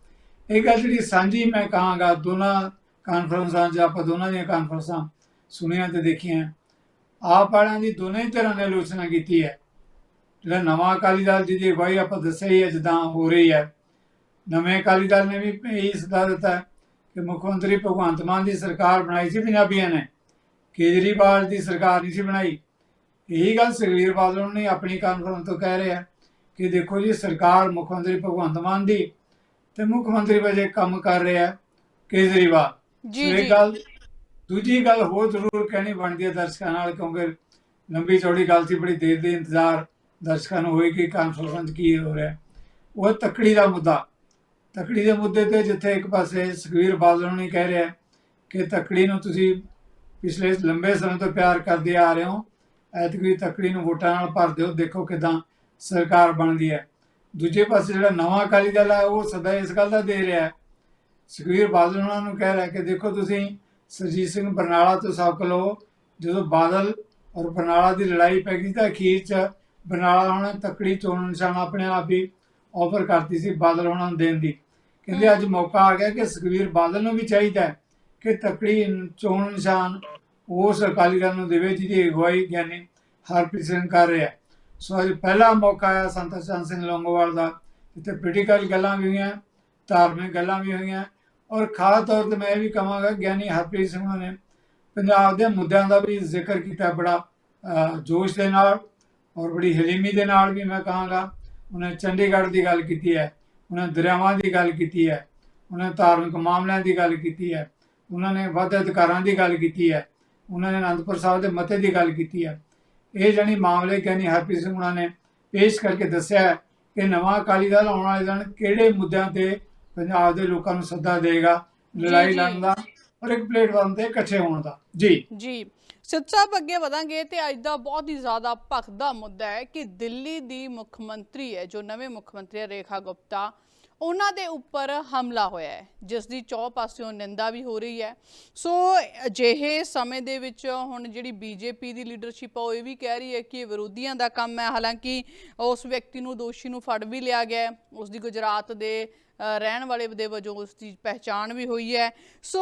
ਇਹ ਗੱਲ ਜਿਹੜੀ ਸਾਂਝੀ ਮੈਂ ਕਹਾਂਗਾ, ਦੋਨਾਂ ਕਾਨਫਰੰਸਾਂ 'ਚ ਆਪਾਂ ਦੋਨਾਂ ਦੀਆਂ ਕਾਨਫਰੰਸਾਂ ਸੁਣੀਆਂ ਤੇ ਦੇਖੀਆਂ। ਆਪ ਵਾਲਿਆਂ ਦੀ ਦੋਨੇ ਹੀ ਤਰ੍ਹਾਂ ਨੇ ਆਲੋਚਨਾ ਕੀਤੀ ਹੈ। ਜਿਹੜਾ ਨਵਾਂ ਅਕਾਲੀ ਦਲ ਜਿਹਦੀ ਅਗਵਾਈ ਆਪਾਂ ਦੱਸਿਆ ਹੀ ਹੈ, ਜਿੱਦਾਂ ਹੋ ਰਹੀ ਹੈ। ਨਵੇਂ ਅਕਾਲੀ ਦਲ ਨੇ ਵੀ ਇਹ ਸੱਦਾ ਦਿੱਤਾ ਕਿ ਮੁੱਖ ਮੰਤਰੀ ਭਗਵੰਤ ਮਾਨ ਦੀ ਸਰਕਾਰ ਬਣਾਈ ਸੀ, ਪੰਜਾਬੀਆਂ ਨੇ। ਕੇਜਰੀਵਾਲ ਦੀ ਸਰਕਾਰ ਨਹੀਂ ਸੀ ਬਣਾਈ। ਇਹੀ ਗੱਲ ਸੁਖਬੀਰ ਬਾਦਲ ਨੇ ਆਪਣੀ ਕਾਨਫਰੰਸ ਤੋਂ ਕਹਿ ਰਿਹਾ। ਕਿ ਦੇਖੋ ਜੀ ਸਰਕਾਰ ਮੁੱਖ ਮੰਤਰੀ ਭਗਵੰਤ ਮਾਨ ਦੀ ਤੇ ਮੁੱਖ ਮੰਤਰੀ ਵਜੇ ਕੰਮ ਕਰ ਰਿਹਾ ਕੇਜਰੀਵਾਲ। ਜੀ ਇਹ ਗੱਲ ਦੂਜੀ ਗੱਲ ਹੋਰ ਜ਼ਰੂਰ ਕਹਿਣੀ ਬਣਦੀ ਹੈ ਦਰਸ਼ਕਾਂ ਨਾਲ ਕਿਉਂਕਿ ਲੰਬੀ ਚੌੜੀ ਗੱਲ ਸੀ ਬੜੀ ਦੇਰ ਦੇ ਇੰਤਜ਼ਾਰ ਦਰਸ਼ਕਾਂ ਨੂੰ ਹੋਈ ਕਿ ਕਾਨਫਰੰਸ ਕੀ ਹੋ ਰਿਹਾ ਉਹ ਤਕੜੀ ਦਾ ਮੁੱਦਾ। ਤਕੜੀ ਦੇ ਮੁੱਦੇ ਤੇ ਜਿੱਥੇ ਇੱਕ ਪਾਸੇ ਸੁਖਬੀਰ ਬਾਦਲ ਨੇ ਕਹਿ ਰਿਹਾ ਕਿ ਤਕੜੀ ਨੂੰ ਤੁਸੀਂ ਪਿਛਲੇ ਲੰਬੇ ਸਮੇਂ ਤੋਂ ਪਿਆਰ ਕਰਦੇ ਆ ਰਹੇ ਹੋ ਐਤਕੀ ਤਕੜੀ ਨੂੰ ਵੋਟਾਂ ਨਾਲ ਭਰ ਦਿਓ ਦੇਖੋ ਕਿਦਾਂ ਸਰਕਾਰ ਬਣਦੀ ਹੈ। ਦੂਜੇ ਪਾਸੇ ਜਿਹੜਾ ਨਵਾਂ ਅਕਾਲੀ ਦਲ ਹੈ, ਉਹ ਸਦਾ ਇਸ ਗੱਲ ਦਾ ਦੇ ਰਿਹਾ ਹੈ। ਸੁਖਬੀਰ ਬਾਦਲ ਉਹਨਾਂ ਨੂੰ ਕਹਿ ਰਿਹਾ ਕਿ ਦੇਖੋ ਤੁਸੀਂ ਸਰਜੀਤ ਸਿੰਘ ਬਰਨਾਲਾ ਤੋਂ ਸਬਕ ਲਓ, ਜਦੋਂ ਬਾਦਲ ਔਰ ਬਰਨਾਲਾ ਦੀ ਲੜਾਈ ਪੈ ਗਈ ਤਾਂ ਅਖੀਰ 'ਚ ਬਰਨਾਲਾ ਉਹਨਾਂ ਨੇ ਤਕੜੀ ਚੋਣ ਨਿਸ਼ਾਨ ਆਪਣੇ ਆਪ ਹੀ ਆਫਰ ਕਰਤੀ ਸੀ ਬਾਦਲ ਉਹਨਾਂ ਨੂੰ ਦੇਣ ਦੀ। ਕਹਿੰਦੇ ਅੱਜ ਮੌਕਾ ਆ ਗਿਆ ਕਿ ਸੁਖਬੀਰ ਬਾਦਲ ਨੂੰ ਵੀ ਚਾਹੀਦਾ ਕਿ ਤਕੜੀ ਚੋਣ ਨਿਸ਼ਾਨ ਉਸ ਅਕਾਲੀ ਦਲ ਨੂੰ ਦੇਵੇ ਜਿਹਦੀ ਅਗਵਾਈ ਗਿਆਨੀ ਹਰਪ੍ਰੀਤ ਸਿੰਘ ਕਰ ਰਿਹਾ ਸੋ ਅੱਜ ਪਹਿਲਾ ਮੌਕਾ ਆ ਸੰਤ ਚੰਦ ਸਿੰਘ ਲੌਂਗੋਵਾਲ ਦਾ, ਜਿੱਥੇ ਪੋਲੀਟੀਕਲ ਗੱਲਾਂ ਵੀ ਹੋਈਆਂ, ਧਾਰਮਿਕ ਗੱਲਾਂ ਵੀ ਹੋਈਆਂ ਔਰ ਖਾਸ ਤੌਰ ਤੇ ਮੈਂ ਇਹ ਵੀ ਕਹਾਂਗਾ ਗਿਆਨੀ ਹਰਪ੍ਰੀਤ ਸਿੰਘ ਹੋਣਾ ਨੇ ਪੰਜਾਬ ਦੇ ਮੁੱਦਿਆਂ ਦਾ ਵੀ ਜ਼ਿਕਰ ਕੀਤਾ ਬੜਾ ਜੋਸ਼ ਦੇ ਨਾਲ ਔਰ ਬੜੀ ਹਲੀਮੀ ਦੇ ਨਾਲ ਵੀ ਮੈਂ ਕਹਾਂਗਾ। ਉਹਨੇ ਚੰਡੀਗੜ੍ਹ ਦੀ ਗੱਲ ਕੀਤੀ ਹੈ, ਉਹਨੇ ਦਰਿਆਵਾਂ ਦੀ ਗੱਲ ਕੀਤੀ ਹੈ, ਉਹਨੇ ਧਾਰਮਿਕ ਮਾਮਲਿਆਂ ਦੀ ਗੱਲ ਕੀਤੀ ਹੈ, ਉਹਨਾਂ ਨੇ ਵੱਧ ਅਧਿਕਾਰਾਂ ਦੀ ਗੱਲ ਕੀਤੀ ਹੈ, ਉਹਨਾਂ ਨੇ ਅਨੰਦਪੁਰ ਸਾਹਿਬ ਦੇ ਮਤੇ ਦੀ ਗੱਲ ਕੀਤੀ ਹੈ। ਇਹ ਜਣੀ ਮਾਮਲੇ ਕਹਿੰਦੀ ਹਰਪ੍ਰੀਤ ਸਿੰਘ ਉਹਨਾਂ ਨੇ ਪੇਸ਼ ਕਰਕੇ ਦੱਸਿਆ ਕਿ ਨਵਾਂ ਅਕਾਲੀ ਦਲ ਆਉਣ ਵਾਲੇ ਦਿਨ ਕਿਹੜੇ ਮੁੱਦਿਆਂ ਤੇ ਪੰਜਾਬ ਦੇ ਲੋਕਾਂ ਨੂੰ ਸੱਦਾ ਦੇਗਾ ਲੜਾਈ। ਲੜਨ ਦਾ ਔਰ ਇੱਕ ਪਲੇਟਫਾਰਮ ਤੇ ਇਕੱਠੇ ਹੋਣ ਦਾ। ਜੀ। ਜੀ। ਸਿੱਧ ਸਾਹਿਬ ਅੱਗੇ ਵਧਾਂਗੇ ਤੇ ਅੱਜ ਦਾ ਬਹੁਤ ਹੀ ਜ਼ਿਆਦਾ ਭਖਦਾ ਮੁੱਦਾ ਹੈ ਕਿ ਦਿੱਲੀ ਦੀ ਮੁੱਖ ਮੰਤਰੀ ਹੈ ਜੋ ਨਵੇਂ ਮੁੱਖ ਮੰਤਰੀ ਰੇਖਾ ਗੁਪਤਾ ਉਹਨਾਂ ਦੇ ਉੱਪਰ ਹਮਲਾ ਹੋਇਆ ਹੈ ਜਿਸ ਦੀ ਚੌ ਪਾਸਿਓਂ ਨਿੰਦਾ ਵੀ ਹੋ ਰਹੀ ਹੈ। ਸੋ ਅਜਿਹੇ ਸਮੇਂ ਦੇ ਵਿੱਚ ਹੁਣ ਜਿਹੜੀ ਬੀਜੇਪੀ ਦੀ ਲੀਡਰਸ਼ਿਪ ਆ ਉਹ ਇਹ ਵੀ ਕਹਿ ਰਹੀ ਹੈ ਕਿ ਇਹ ਵਿਰੋਧੀਆਂ ਦਾ ਕੰਮ ਹੈ। ਹਾਲਾਂਕਿ ਉਸ ਵਿਅਕਤੀ ਨੂੰ ਦੋਸ਼ੀ ਨੂੰ ਫੜ ਵੀ ਲਿਆ ਗਿਆ ਉਸ ਦੀ ਗੁਜਰਾਤ ਦੇ ਰਹਿਣ ਵਾਲੇ ਦੇ ਵਜੋਂ ਉਸ ਦੀ ਪਹਿਚਾਣ ਵੀ ਹੋਈ ਹੈ। ਸੋ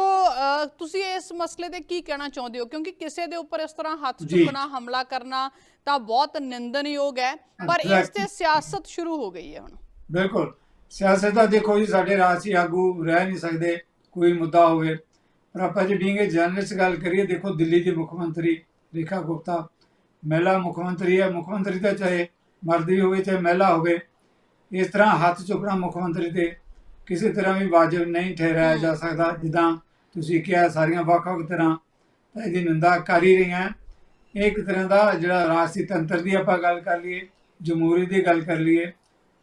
ਤੁਸੀਂ ਇਸ ਮਸਲੇ ਤੇ ਕੀ ਕਹਿਣਾ ਚਾਹੁੰਦੇ ਹੋ? ਕਿਉਂਕਿ ਕਿਸੇ ਦੇ ਉੱਪਰ ਇਸ ਤਰ੍ਹਾਂ ਹੱਥ। ਚੁੱਕਣਾ ਹਮਲਾ ਕਰਨਾ ਤਾਂ ਬਹੁਤ ਨਿੰਦਨਯੋਗ ਹੈ। ਪਰ ਇਸ. ਤੇ ਸਿਆਸਤ ਸ਼ੁਰੂ ਹੋ ਗਈ ਹੈ ਹੁਣ। ਬਿਲਕੁਲ। ਸਿਆਸਤ ਦਾ ਦੇਖੋ ਜੀ, ਸਾਡੇ ਰਾਜਸੀ ਆਗੂ ਰਹਿ ਨਹੀਂ ਸਕਦੇ, ਕੋਈ ਮੁੱਦਾ ਹੋਵੇ। ਪਰ ਆਪਾਂ ਜੇ ਬੀਂਗੇ ਜਰਨਲਿਸਟ ਗੱਲ ਕਰੀਏ, ਦੇਖੋ ਦਿੱਲੀ ਦੀ ਮੁੱਖ ਮੰਤਰੀ ਰੇਖਾ ਗੁਪਤਾ, ਮਹਿਲਾ ਮੁੱਖ ਮੰਤਰੀ ਹੈ। ਮੁੱਖ ਮੰਤਰੀ ਤਾਂ ਚਾਹੇ ਮਰਦ ਵੀ ਹੋਵੇ, ਚਾਹੇ ਮਹਿਲਾ ਹੋਵੇ, ਇਸ ਤਰ੍ਹਾਂ ਹੱਥ ਚੁੱਕਣਾ ਮੁੱਖ ਮੰਤਰੀ ਤੇ ਕਿਸੇ ਤਰ੍ਹਾਂ ਵੀ ਵਾਜਬ ਨਹੀਂ ਠਹਿਰਾਇਆ ਜਾ ਸਕਦਾ। ਜਿੱਦਾਂ ਤੁਸੀਂ ਕਿਹਾ, ਸਾਰੀਆਂ ਵੱਖ-ਵੱਖ ਤਰ੍ਹਾਂ ਤਾਂ ਇਹਦੀ ਨਿੰਦਾ ਕਰ ਹੀ ਰਹੀਆਂ। ਇਹ ਇੱਕ ਤਰ੍ਹਾਂ ਦਾ ਜਿਹੜਾ ਰਾਜਸੀ ਤੰਤਰ ਦੀ ਆਪਾਂ ਗੱਲ ਕਰ ਲਈਏ, ਜਮਹੂਰੀ ਦੀ ਗੱਲ ਕਰ ਲਈਏ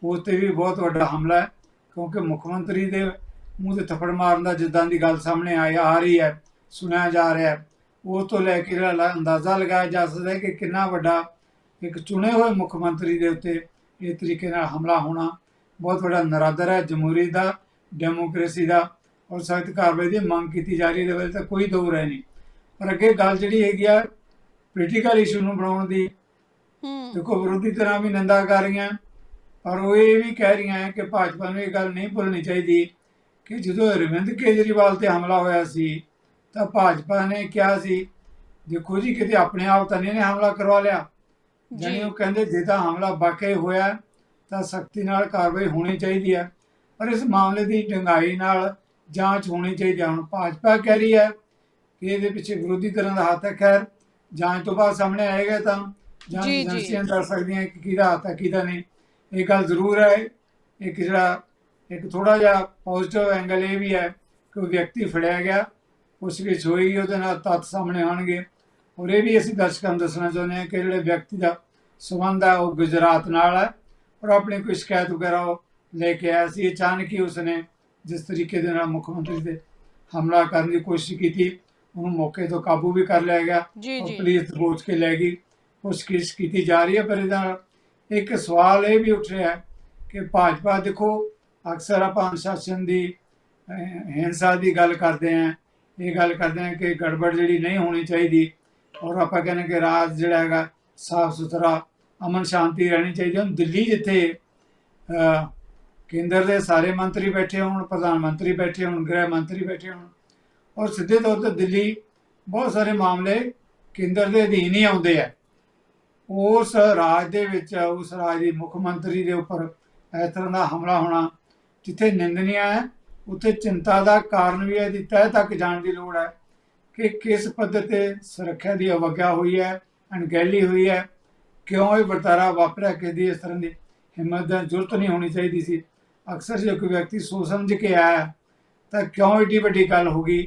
ਉਸ ਤੇ ਵੀ ਬਹੁਤ ਵੱਡਾ ਹਮਲਾ ਹੈ ਕਿਉਂਕਿ ਮੁੱਖ ਮੰਤਰੀ ਦੇ ਮੂੰਹ ਤੇ ਥੱਪੜ ਮਾਰਨ ਦਾ ਜਿੱਦਾਂ ਦੀ ਗੱਲ ਸਾਹਮਣੇ ਆਈ ਆ ਰਹੀ ਹੈ ਸੁਣਿਆ ਜਾ ਰਿਹਾ ਹੈ। ਉਹ ਤੋਂ ਲੈ ਕੇ ਅੰਦਾਜ਼ਾ ਲਗਾਇਆ ਜਾ ਸਕਦਾ ਹੈ ਕਿ ਕਿੰਨਾ ਵੱਡਾ ਇੱਕ ਚੁਣੇ ਹੋਏ ਮੁੱਖ ਮੰਤਰੀ ਦੇ ਉੱਤੇ ਇਹ ਤਰੀਕੇ ਨਾਲ ਹਮਲਾ ਹੋਣਾ ਬਹੁਤ ਵੱਡਾ ਨਰਾਦਰ ਹੈ। ਜਮਹੂਰੀ ਦਾ ਡੈਮੋਕ੍ਰੇਸੀ ਦਾ ਔਰ ਸਖਤ ਕਾਰਵਾਈ ਦੀ ਮੰਗ ਕੀਤੀ ਜਾ ਰਹੀ ਹੈ ਇਹਦੇ ਤਾਂ ਕੋਈ ਦੋ ਰਹਿ ਨਹੀਂ। ਪਰ ਅੱਗੇ ਗੱਲ ਜਿਹੜੀ ਹੈਗੀ ਆ ਪੋਲੀਟੀਕਲ ਇਸ਼ੂ ਨੂੰ ਬਣਾਉਣ ਦੀ ਹੂੰ। ਦੇਖੋ ਵਿਰੋਧੀ ਤਰ੍ਹਾਂ ਵੀ ਨਿੰਦਾ ਕਰ ਰਹੀਆਂ। ਪਰ ਉਹ ਇਹ ਵੀ ਕਹਿ ਰਹੀਆਂ ਹੈ ਕਿ ਭਾਜਪਾ ਨੂੰ ਇਹ ਗੱਲ ਨਹੀਂ ਭੁੱਲਣੀ ਚਾਹੀਦੀ ਕਿ ਜਦੋਂ ਅਰਵਿੰਦ ਕੇਜਰੀਵਾਲ ਤੇ ਹਮਲਾ ਹੋਇਆ ਸੀ ਤਾਂ ਭਾਜਪਾ ਨੇ ਕਿਹਾ ਸੀ ਦੇਖੋ ਜੀ ਕਿਤੇ ਆਪਣੇ ਆਪ ਤਾਂ ਨਹੀਂ ਨੇ ਹਮਲਾ ਕਰਵਾ ਲਿਆ। ਜੀ। ਜਾਣੀ ਉਹ ਕਹਿੰਦੇ ਜੇ ਤਾਂ ਹਮਲਾ ਵਾਕਈ ਹੋਇਆ ਤਾਂ ਸਖਤੀ ਨਾਲ ਕਾਰਵਾਈ ਹੋਣੀ ਚਾਹੀਦੀ ਹੈ। ਪਰ ਇਸ ਮਾਮਲੇ ਦੀ ਡੰਗਾਈ ਨਾਲ ਜਾਂਚ ਹੋਣੀ ਚਾਹੀਦੀ ਹੈ। ਹੁਣ ਭਾਜਪਾ ਕਹਿ ਰਹੀ ਹੈ ਕਿ ਇਹਦੇ ਪਿੱਛੇ ਵਿਰੋਧੀ ਤਰ੍ਹਾਂ ਦਾ ਹੱਥ ਹੈ। ਖੈਰ ਜਾਂਚ ਤੋਂ ਬਾਅਦ ਸਾਹਮਣੇ ਆਏਗਾ ਤਾਂ। ਜਾਂਚ। ਏਜੰਸੀਆਂ ਦੱਸ ਸਕਦੀਆਂ ਕਿ ਕਿਹਦਾ ਹੱਥ ਹੈ ਕਿਹਦਾ ਨਹੀਂ। ਇਹ ਗੱਲ ਜ਼ਰੂਰ ਹੈ ਇੱਕ ਜਿਹੜਾ ਇੱਕ ਥੋੜਾ ਜਿਹਾ ਪੋਜ਼ਿਟਿਵ ਐਂਗਲ ਇਹ ਵੀ ਹੈ ਕਿ ਉਹ ਵਿਅਕਤੀ ਫੜਿਆ ਗਿਆ ਉਸ ਵਿੱਚ ਹੋਏਗੀ ਉਹਦੇ ਨਾਲ ਤੱਥ ਸਾਹਮਣੇ ਆਉਣਗੇ। ਔਰ ਇਹ ਵੀ ਅਸੀਂ ਦਰਸ਼ਕਾਂ ਨੂੰ ਦੱਸਣਾ ਚਾਹੁੰਦੇ ਹਾਂ ਕਿ ਜਿਹੜੇ ਵਿਅਕਤੀ ਦਾ ਸੰਬੰਧ ਹੈ ਉਹ ਗੁਜਰਾਤ ਨਾਲ ਹੈ ਔਰ ਆਪਣੀ ਕੋਈ ਸ਼ਿਕਾਇਤ ਵਗੈਰਾ ਉਹ ਲੈ ਕੇ ਆਇਆ ਸੀ। ਅਚਾਨਕ ਹੀ ਉਸਨੇ ਜਿਸ ਤਰੀਕੇ ਦੇ ਨਾਲ ਮੁੱਖ ਮੰਤਰੀ ਤੇ ਹਮਲਾ ਕਰਨ ਦੀ ਕੋਸ਼ਿਸ਼ ਕੀਤੀ ਉਹਨੂੰ ਮੌਕੇ ਤੋਂ ਕਾਬੂ ਵੀ ਕਰ ਲਿਆ ਗਿਆ ਪੁਲਿਸ ਦਬੋਚ ਕੇ ਲੈ ਗਈ। ਪੁੱਛਗਿੱਛ ਕੀਤੀ ਜਾ ਰਹੀ ਹੈ ਪਰ ਇਹਦਾ ਇੱਕ ਸਵਾਲ ਇਹ ਵੀ ਉੱਠ ਰਿਹਾ ਕਿ ਭਾਜਪਾ ਦੇਖੋ, ਅਕਸਰ ਆਪਾਂ ਅਨੁਸ਼ਾਸਨ ਦੀ ਹਿੰਸਾ ਦੀ ਗੱਲ ਕਰਦੇ ਆਂ ਇਹ ਗੱਲ ਕਰਦੇ ਆਂ ਕਿ ਗੜਬੜ ਜਿਹੜੀ ਨਹੀਂ ਹੋਣੀ ਚਾਹੀਦੀ ਔਰ ਆਪਾਂ ਕਹਿੰਦੇ ਕਿ ਰਾਜ ਜਿਹੜਾ ਹੈਗਾ ਸਾਫ਼ ਸੁਥਰਾ, ਅਮਨ ਸ਼ਾਂਤੀ ਰਹਿਣੀ ਚਾਹੀਦੀ ਹੁਣ ਦਿੱਲੀ ਜਿੱਥੇ ਕੇਂਦਰ ਦੇ ਸਾਰੇ ਮੰਤਰੀ ਬੈਠੇ ਹੋਣ, ਪ੍ਰਧਾਨ ਮੰਤਰੀ ਬੈਠੇ ਹੋਣ, ਗ੍ਰਹਿ ਮੰਤਰੀ ਬੈਠੇ ਹੋਣ ਔਰ ਸਿੱਧੇ ਤੌਰ ਤੇ ਦਿੱਲੀ ਬਹੁਤ ਸਾਰੇ ਮਾਮਲੇ ਕੇਂਦਰ ਦੇ ਅਧੀਨ ਹੀ ਆਉਂਦੇ ਆ। ਉਸ ਰਾਜ ਦੇ ਵਿੱਚ ਉਸ ਰਾਜ ਦੀ ਮੁੱਖ ਮੰਤਰੀ ਦੇ ਉੱਪਰ ਇਸ ਤਰ੍ਹਾਂ ਦਾ ਹਮਲਾ ਹੋਣਾ ਜਿੱਥੇ ਨਿੰਦਨੀਆ ਹੈ ਉੱਥੇ ਚਿੰਤਾ ਦਾ ਕਾਰਨ ਵੀ ਹੈ ਦੀ ਤਹਿ ਤੱਕ ਜਾਣ ਦੀ ਲੋੜ ਹੈ ਕਿ ਕਿਸ ਪੱਧਰ ਤੇ ਸੁਰੱਖਿਆ ਦੀ ਅਵਗਿਆ ਹੋਈ ਹੈ ਅਣਗਹਿਲੀ ਹੋਈ ਹੈ ਕਿਉਂ ਇਹ ਵਰਤਾਰਾ ਵਾਪਰਿਆ ਕਿਦੀ ਇਸ ਤਰ੍ਹਾਂ ਦੀ ਹਿੰਮਤ ਦਾ ਜ਼ਰੂਰਤ ਨਹੀਂ ਹੋਣੀ ਚਾਹੀਦੀ ਸੀ। ਅਕਸਰ ਜੇ ਕੋਈ ਵਿਅਕਤੀ ਸੋਚ ਸਮਝ ਕੇ ਆਇਆ ਤਾਂ ਕਿਉਂ ਏਡੀ ਵੱਡੀ ਗੱਲ ਹੋ ਗਈ?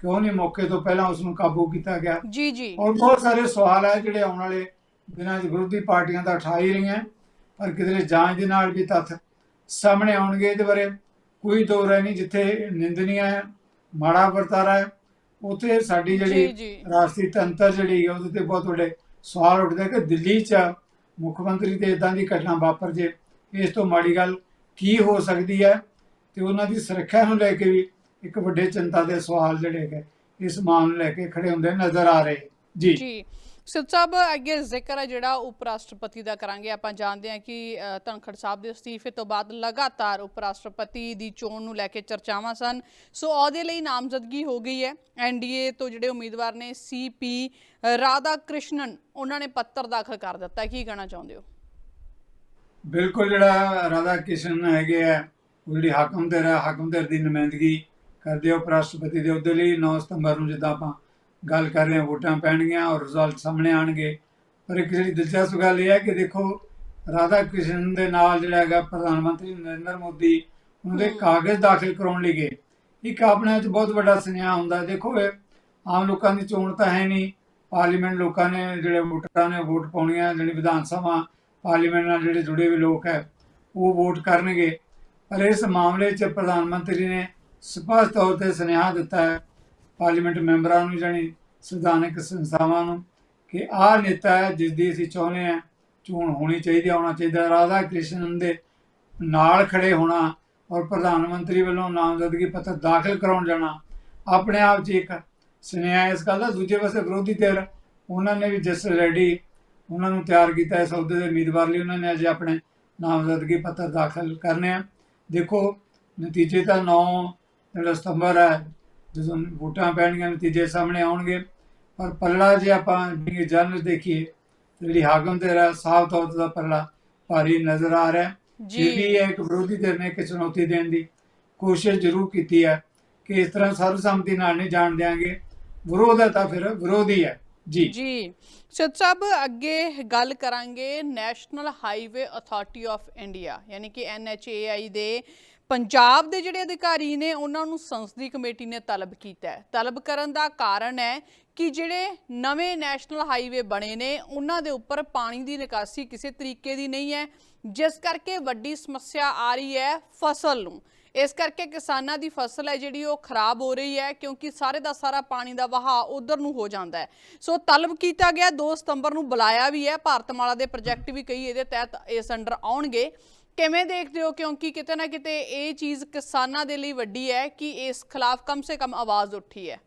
ਕਿਉਂ ਨਹੀਂ ਮੌਕੇ ਤੋਂ ਪਹਿਲਾਂ ਉਸ ਨੂੰ ਕਾਬੂ ਕੀਤਾ ਗਿਆ? ਜੀ ਜੀ। ਔਰ ਬਹੁਤ ਸਾਰੇ ਸਵਾਲ ਹੈ ਜਿਹੜੇ ਆਉਣ ਵਾਲੇ ਦਿਨਾਂ 'ਚ ਵਿਰੋਧੀ ਪਾਰਟੀਆਂ ਉਠਾ ਹੀ ਰਹੀਆਂ ਪਰ ਕਿਧਰੇ ਜਾਂਚ ਦੇ ਨਾਲ ਵੀ ਤੱਥ ਸਾਹਮਣੇ ਆਉਣਗੇ ਇਹਦੇ ਬਾਰੇ। ਕੋਈ ਦੋ ਰਾਏ ਨਹੀਂ ਜਿੱਥੇ ਨਿੰਦਨੀय ਹੈ ਮਾੜਾ ਵਰਤਾਰਾ ਹੈ ਉੱਥੇ ਸਾਡੀ ਜਿਹੜੀ ਰਾਸ਼ਟਰੀ ਤੰਤਰ ਜਿਹੜੀ ਹੈ ਉਹਦੇ ਤੇ ਬਹੁਤ ਵੱਡੇ ਸਵਾਲ ਉੱਠਦੇ ਕਿ ਦਿੱਲੀ 'ਚ ਮੁੱਖ ਮੰਤਰੀ ਤੇ ਇਦਾਂ ਦੀ ਘਟਨਾ ਵਾਪਰ ਜੇ ਇਸ ਤੋਂ ਮਾੜੀ ਗੱਲ ਕੀ ਹੋ ਸਕਦੀ ਹੈ? ਤੇ ਉਹਨਾਂ ਦੀ ਸੁਰੱਖਿਆ ਨੂੰ ਲੈ ਕੇ ਵੀ ਇੱਕ ਵੱਡੇ ਚਿੰਤਾ ਦੇ ਸਵਾਲ ਜਿਹੜੇ ਹੈਗੇ ਇਸ ਮਾਮਲੇ ਲੈ ਕੇ ਖੜੇ ਹੁੰਦੇ ਨਜ਼ਰ ਆ ਰਹੇ। ਜੀ। ਜੀ। ਸਿੱਧ ਸਾਹਿਬ ਅੱਗੇ ਜ਼ਿਕਰ ਹੈ ਜਿਹੜਾ ਉਪ ਰਾਸ਼ਟਰਪਤੀ ਦਾ ਕਰਾਂਗੇ ਆਪਾਂ ਜਾਣਦੇ ਹਾਂ ਕਿ ਧਨਖੜ ਸਾਹਿਬ ਦੇ ਅਸਤੀਫੇ ਤੋਂ ਬਾਅਦ ਲਗਾਤਾਰ ਉਪ ਰਾਸ਼ਟਰਪਤੀ ਦੀ ਚੋਣ ਨੂੰ ਲੈ ਕੇ ਚਰਚਾਵਾਂ ਸਨ ਸੋ ਉਹਦੇ ਲਈ ਨਾਮਜ਼ਦਗੀ ਹੋ ਗਈ ਹੈ ਐਨਡੀਏ ਤੋਂ ਜਿਹੜੇ ਉਮੀਦਵਾਰ ਨੇ ਸੀਪੀ ਰਾਧਾ ਕ੍ਰਿਸ਼ਨਨ ਉਹਨਾਂ ਨੇ ਪੱਤਰ ਦਾਖਲ ਕਰ ਦਿੱਤਾ ਕੀ ਕਹਿਣਾ ਚਾਹੁੰਦੇ ਹੋ ਬਿਲਕੁਲ ਜਿਹੜਾ ਰਾਧਾ ਕਿਸ਼ਨ ਹੈਗੇ ਆ ਉਹ ਜਿਹੜੀ ਹਾਕਮ ਤੇ ਹਾਕਮ ਤੇ ਦੀ ਨੁਮਾਇੰਦਗੀ ਕਰਦੇ ਉਪ ਰਾਸ਼ਟਰਪਤੀ ਦੇ ਉਹਦੇ ਲਈ 9 ਸਤੰਬਰ ਨੂੰ ਜਿੱਦਾਂ ਆਪਾਂ ਗੱਲ ਕਰ ਰਹੇ ਹਾਂ ਵੋਟਾਂ ਪੈਣਗੀਆਂ ਔਰ ਰਿਜ਼ਲਟ ਸਾਹਮਣੇ ਆਣਗੇ ਪਰ ਇੱਕ ਜਿਹੜੀ ਦਿਲਚਸਪ ਗੱਲ ਇਹ ਹੈ ਕਿ ਦੇਖੋ ਰਾਧਾ ਕ੍ਰਿਸ਼ਨ ਦੇ ਨਾਲ ਜਿਹੜਾ ਹੈਗਾ ਪ੍ਰਧਾਨ ਮੰਤਰੀ ਨਰਿੰਦਰ ਮੋਦੀ ਉਹਦੇ। ਕਾਗਜ਼ ਦਾਖਲ ਕਰਾਉਣ ਲਈ ਗਏ। ਇੱਕ ਆਪਣੇ ਆਪ 'ਚ ਬਹੁਤ ਵੱਡਾ ਸੁਨੇਹਾ ਹੁੰਦਾ ਦੇਖੋ ਇਹ ਆਮ ਲੋਕਾਂ ਦੀ ਚੋਣ ਤਾਂ ਹੈ ਨਹੀਂ। ਪਾਰਲੀਮੈਂਟ ਲੋਕਾਂ ਨੇ ਜਿਹੜੇ ਵੋਟਰਾਂ ਨੇ ਵੋਟ ਪਾਉਣੀਆਂ ਜਿਹੜੀ ਵਿਧਾਨ ਸਭਾ ਪਾਰਲੀਮੈਂਟ ਨਾਲ ਜਿਹੜੇ ਜੁੜੇ ਹੋਏ ਲੋਕ ਹੈ ਉਹ ਵੋਟ ਕਰਨਗੇ। ਪਰ ਇਸ ਮਾਮਲੇ 'ਚ ਪ੍ਰਧਾਨ ਮੰਤਰੀ ਨੇ ਸਪਸ਼ਟ ਤੌਰ ਤੇ ਸੁਨੇਹਾ ਦਿੱਤਾ ਹੈ ਪਾਰਲੀਮੈਂਟ ਮੈਂਬਰਾਂ ਨੂੰ ਜਾਣੀ ਸੰਵਿਧਾਨਕ ਸੰਸਥਾਵਾਂ ਨੂੰ ਕਿ ਆਹ ਨੇਤਾ ਹੈ ਜਿਸ ਦੀ ਅਸੀਂ ਚਾਹੁੰਦੇ ਹਾਂ ਚੋਣ ਹੋਣੀ ਚਾਹੀਦੀ ਹੈ, ਹੋਣਾ ਚਾਹੀਦਾ ਰਾਧਾ ਕ੍ਰਿਸ਼ਨਨ ਦੇ ਨਾਲ ਖੜੇ ਹੋਣਾ ਔਰ ਪ੍ਰਧਾਨ ਮੰਤਰੀ ਵੱਲੋਂ ਨਾਮਜ਼ਦਗੀ ਪੱਤਰ ਦਾਖਲ ਕਰਾਉਣ ਜਾਣਾ ਆਪਣੇ ਆਪ 'ਚ ਇੱਕ ਸੁਨੇਹਾ ਇਸ ਗੱਲ ਦਾ। ਦੂਜੇ ਪਾਸੇ ਵਿਰੋਧੀ ਧਿਰ ਉਹਨਾਂ ਨੇ ਵੀ ਜਸ ਰੈਡੀ ਉਹਨਾਂ ਨੂੰ ਤਿਆਰ ਕੀਤਾ ਇਸ ਅਹੁਦੇ ਦੇ ਉਮੀਦਵਾਰ ਲਈ। ਉਹਨਾਂ ਨੇ ਅੱਜ ਆਪਣੇ ਨਾਮਜ਼ਦਗੀ ਪੱਤਰ ਦਾਖਲ ਕਰਨੇ ਆ। ਦੇਖੋ ਨਤੀਜੇ ਤਾਂ 9 ਜਿਹੜਾ ਸਤੰਬਰ ਹੈ ਜਦੋਂ ਵੋਟਾਂ ਪੈਣਗੀਆਂ ਨਤੀਜੇ ਸਾਹਮਣੇ ਆਉਣਗੇ। ਪਰ ਪੱਲਾ ਜੇ ਆਪਾਂ ਜਿਹੜੀ ਜਨਰਲ ਦੇਖੀਏ ਜਿਹੜੀ ਹਾਕਮ ਤੇ ਰਾ ਸਾਫ਼ ਤੌਰ ਤੇ ਦਾ ਪੱਲਾ ਭਾਰੀ ਨਜ਼ਰ ਆ ਰਿਹਾ। ਜੀ। ਵੀ ਇੱਕ ਵਿਰੋਧੀ ਧਿਰ ਨੇ ਇੱਕ ਚੁਣੌਤੀ ਦੇਣ ਦੀ ਕੋਸ਼ਿਸ਼ ਜ਼ਰੂਰ ਕੀਤੀ ਹੈ ਕਿ ਇਸ ਤਰ੍ਹਾਂ ਸਰਵਸੰਮਤੀ ਨਾਲ ਨਹੀਂ ਜਾਣ ਦਿਆਂਗੇ। ਵਿਰੋਧ ਹੈ ਤਾਂ ਫਿਰ ਵਿਰੋਧੀ ਹੈ। ਜੀ। ਜੀ। ਸਿੱਧ ਸਾਹਿਬ ਅੱਗੇ ਗੱਲ ਕਰਾਂਗੇ National Highway Authority of India ਯਾਨੀ ਕਿ NHAI ਦੇ ਪੰਜਾਬ ਦੇ ਜਿਹੜੇ ਅਧਿਕਾਰੀ ਨੇ, ਉਹਨਾਂ ਨੂੰ ਸੰਸਦੀ ਕਮੇਟੀ ਨੇ ਤਲਬ ਕੀਤਾ ਹੈ। ਤਲਬ ਕਰਨ ਦਾ ਕਾਰਨ ਹੈ ਕਿ ਜਿਹੜੇ ਨਵੇਂ ਨੈਸ਼ਨਲ ਹਾਈਵੇ ਬਣੇ ਨੇ, ਉਹਨਾਂ ਦੇ ਉੱਪਰ ਪਾਣੀ ਦੀ ਨਿਕਾਸੀ ਕਿਸੇ ਤਰੀਕੇ ਦੀ ਨਹੀਂ ਹੈ। ਜਿਸ ਕਰਕੇ ਵੱਡੀ ਸਮੱਸਿਆ ਆ ਰਹੀ ਹੈ ਫਸਲ ਨੂੰ। ਇਸ ਕਰਕੇ ਕਿਸਾਨਾਂ ਦੀ ਫਸਲ ਹੈ ਜਿਹੜੀ, ਉਹ ਖਰਾਬ ਹੋ ਰਹੀ ਹੈ ਕਿਉਂਕਿ ਸਾਰੇ ਦਾ ਸਾਰਾ ਪਾਣੀ ਦਾ ਵਹਾਅ ਉਧਰ ਨੂੰ ਹੋ ਜਾਂਦਾ ਹੈ। ਸੋ ਤਲਬ ਕੀਤਾ ਗਿਆ 2 ਸਤੰਬਰ ਨੂੰ ਬੁਲਾਇਆ ਵੀ ਹੈ। ਭਾਰਤਮਾਲਾ ਦੇ ਪ੍ਰੋਜੈਕਟ ਵੀ ਕਈ ਇਹਦੇ ਤਹਿਤ ਇਸ ਅੰਡਰ ਆਉਣਗੇ। ਕਿਵੇਂ ਦੇਖਦੇ ਹੋ? ਕਿਉਂਕਿ ਕਿਤੇ ਨਾ ਕਿਤੇ ਇਹ ਚੀਜ਼ ਕਿਸਾਨਾਂ ਦੇ ਲਈ ਵੱਡੀ ਹੈ ਕਿ ਇਸ ਖਿਲਾਫ ਕਮ ਸੇ ਕਮ ਆਵਾਜ਼ ਉੱਠੀ ਹੈ।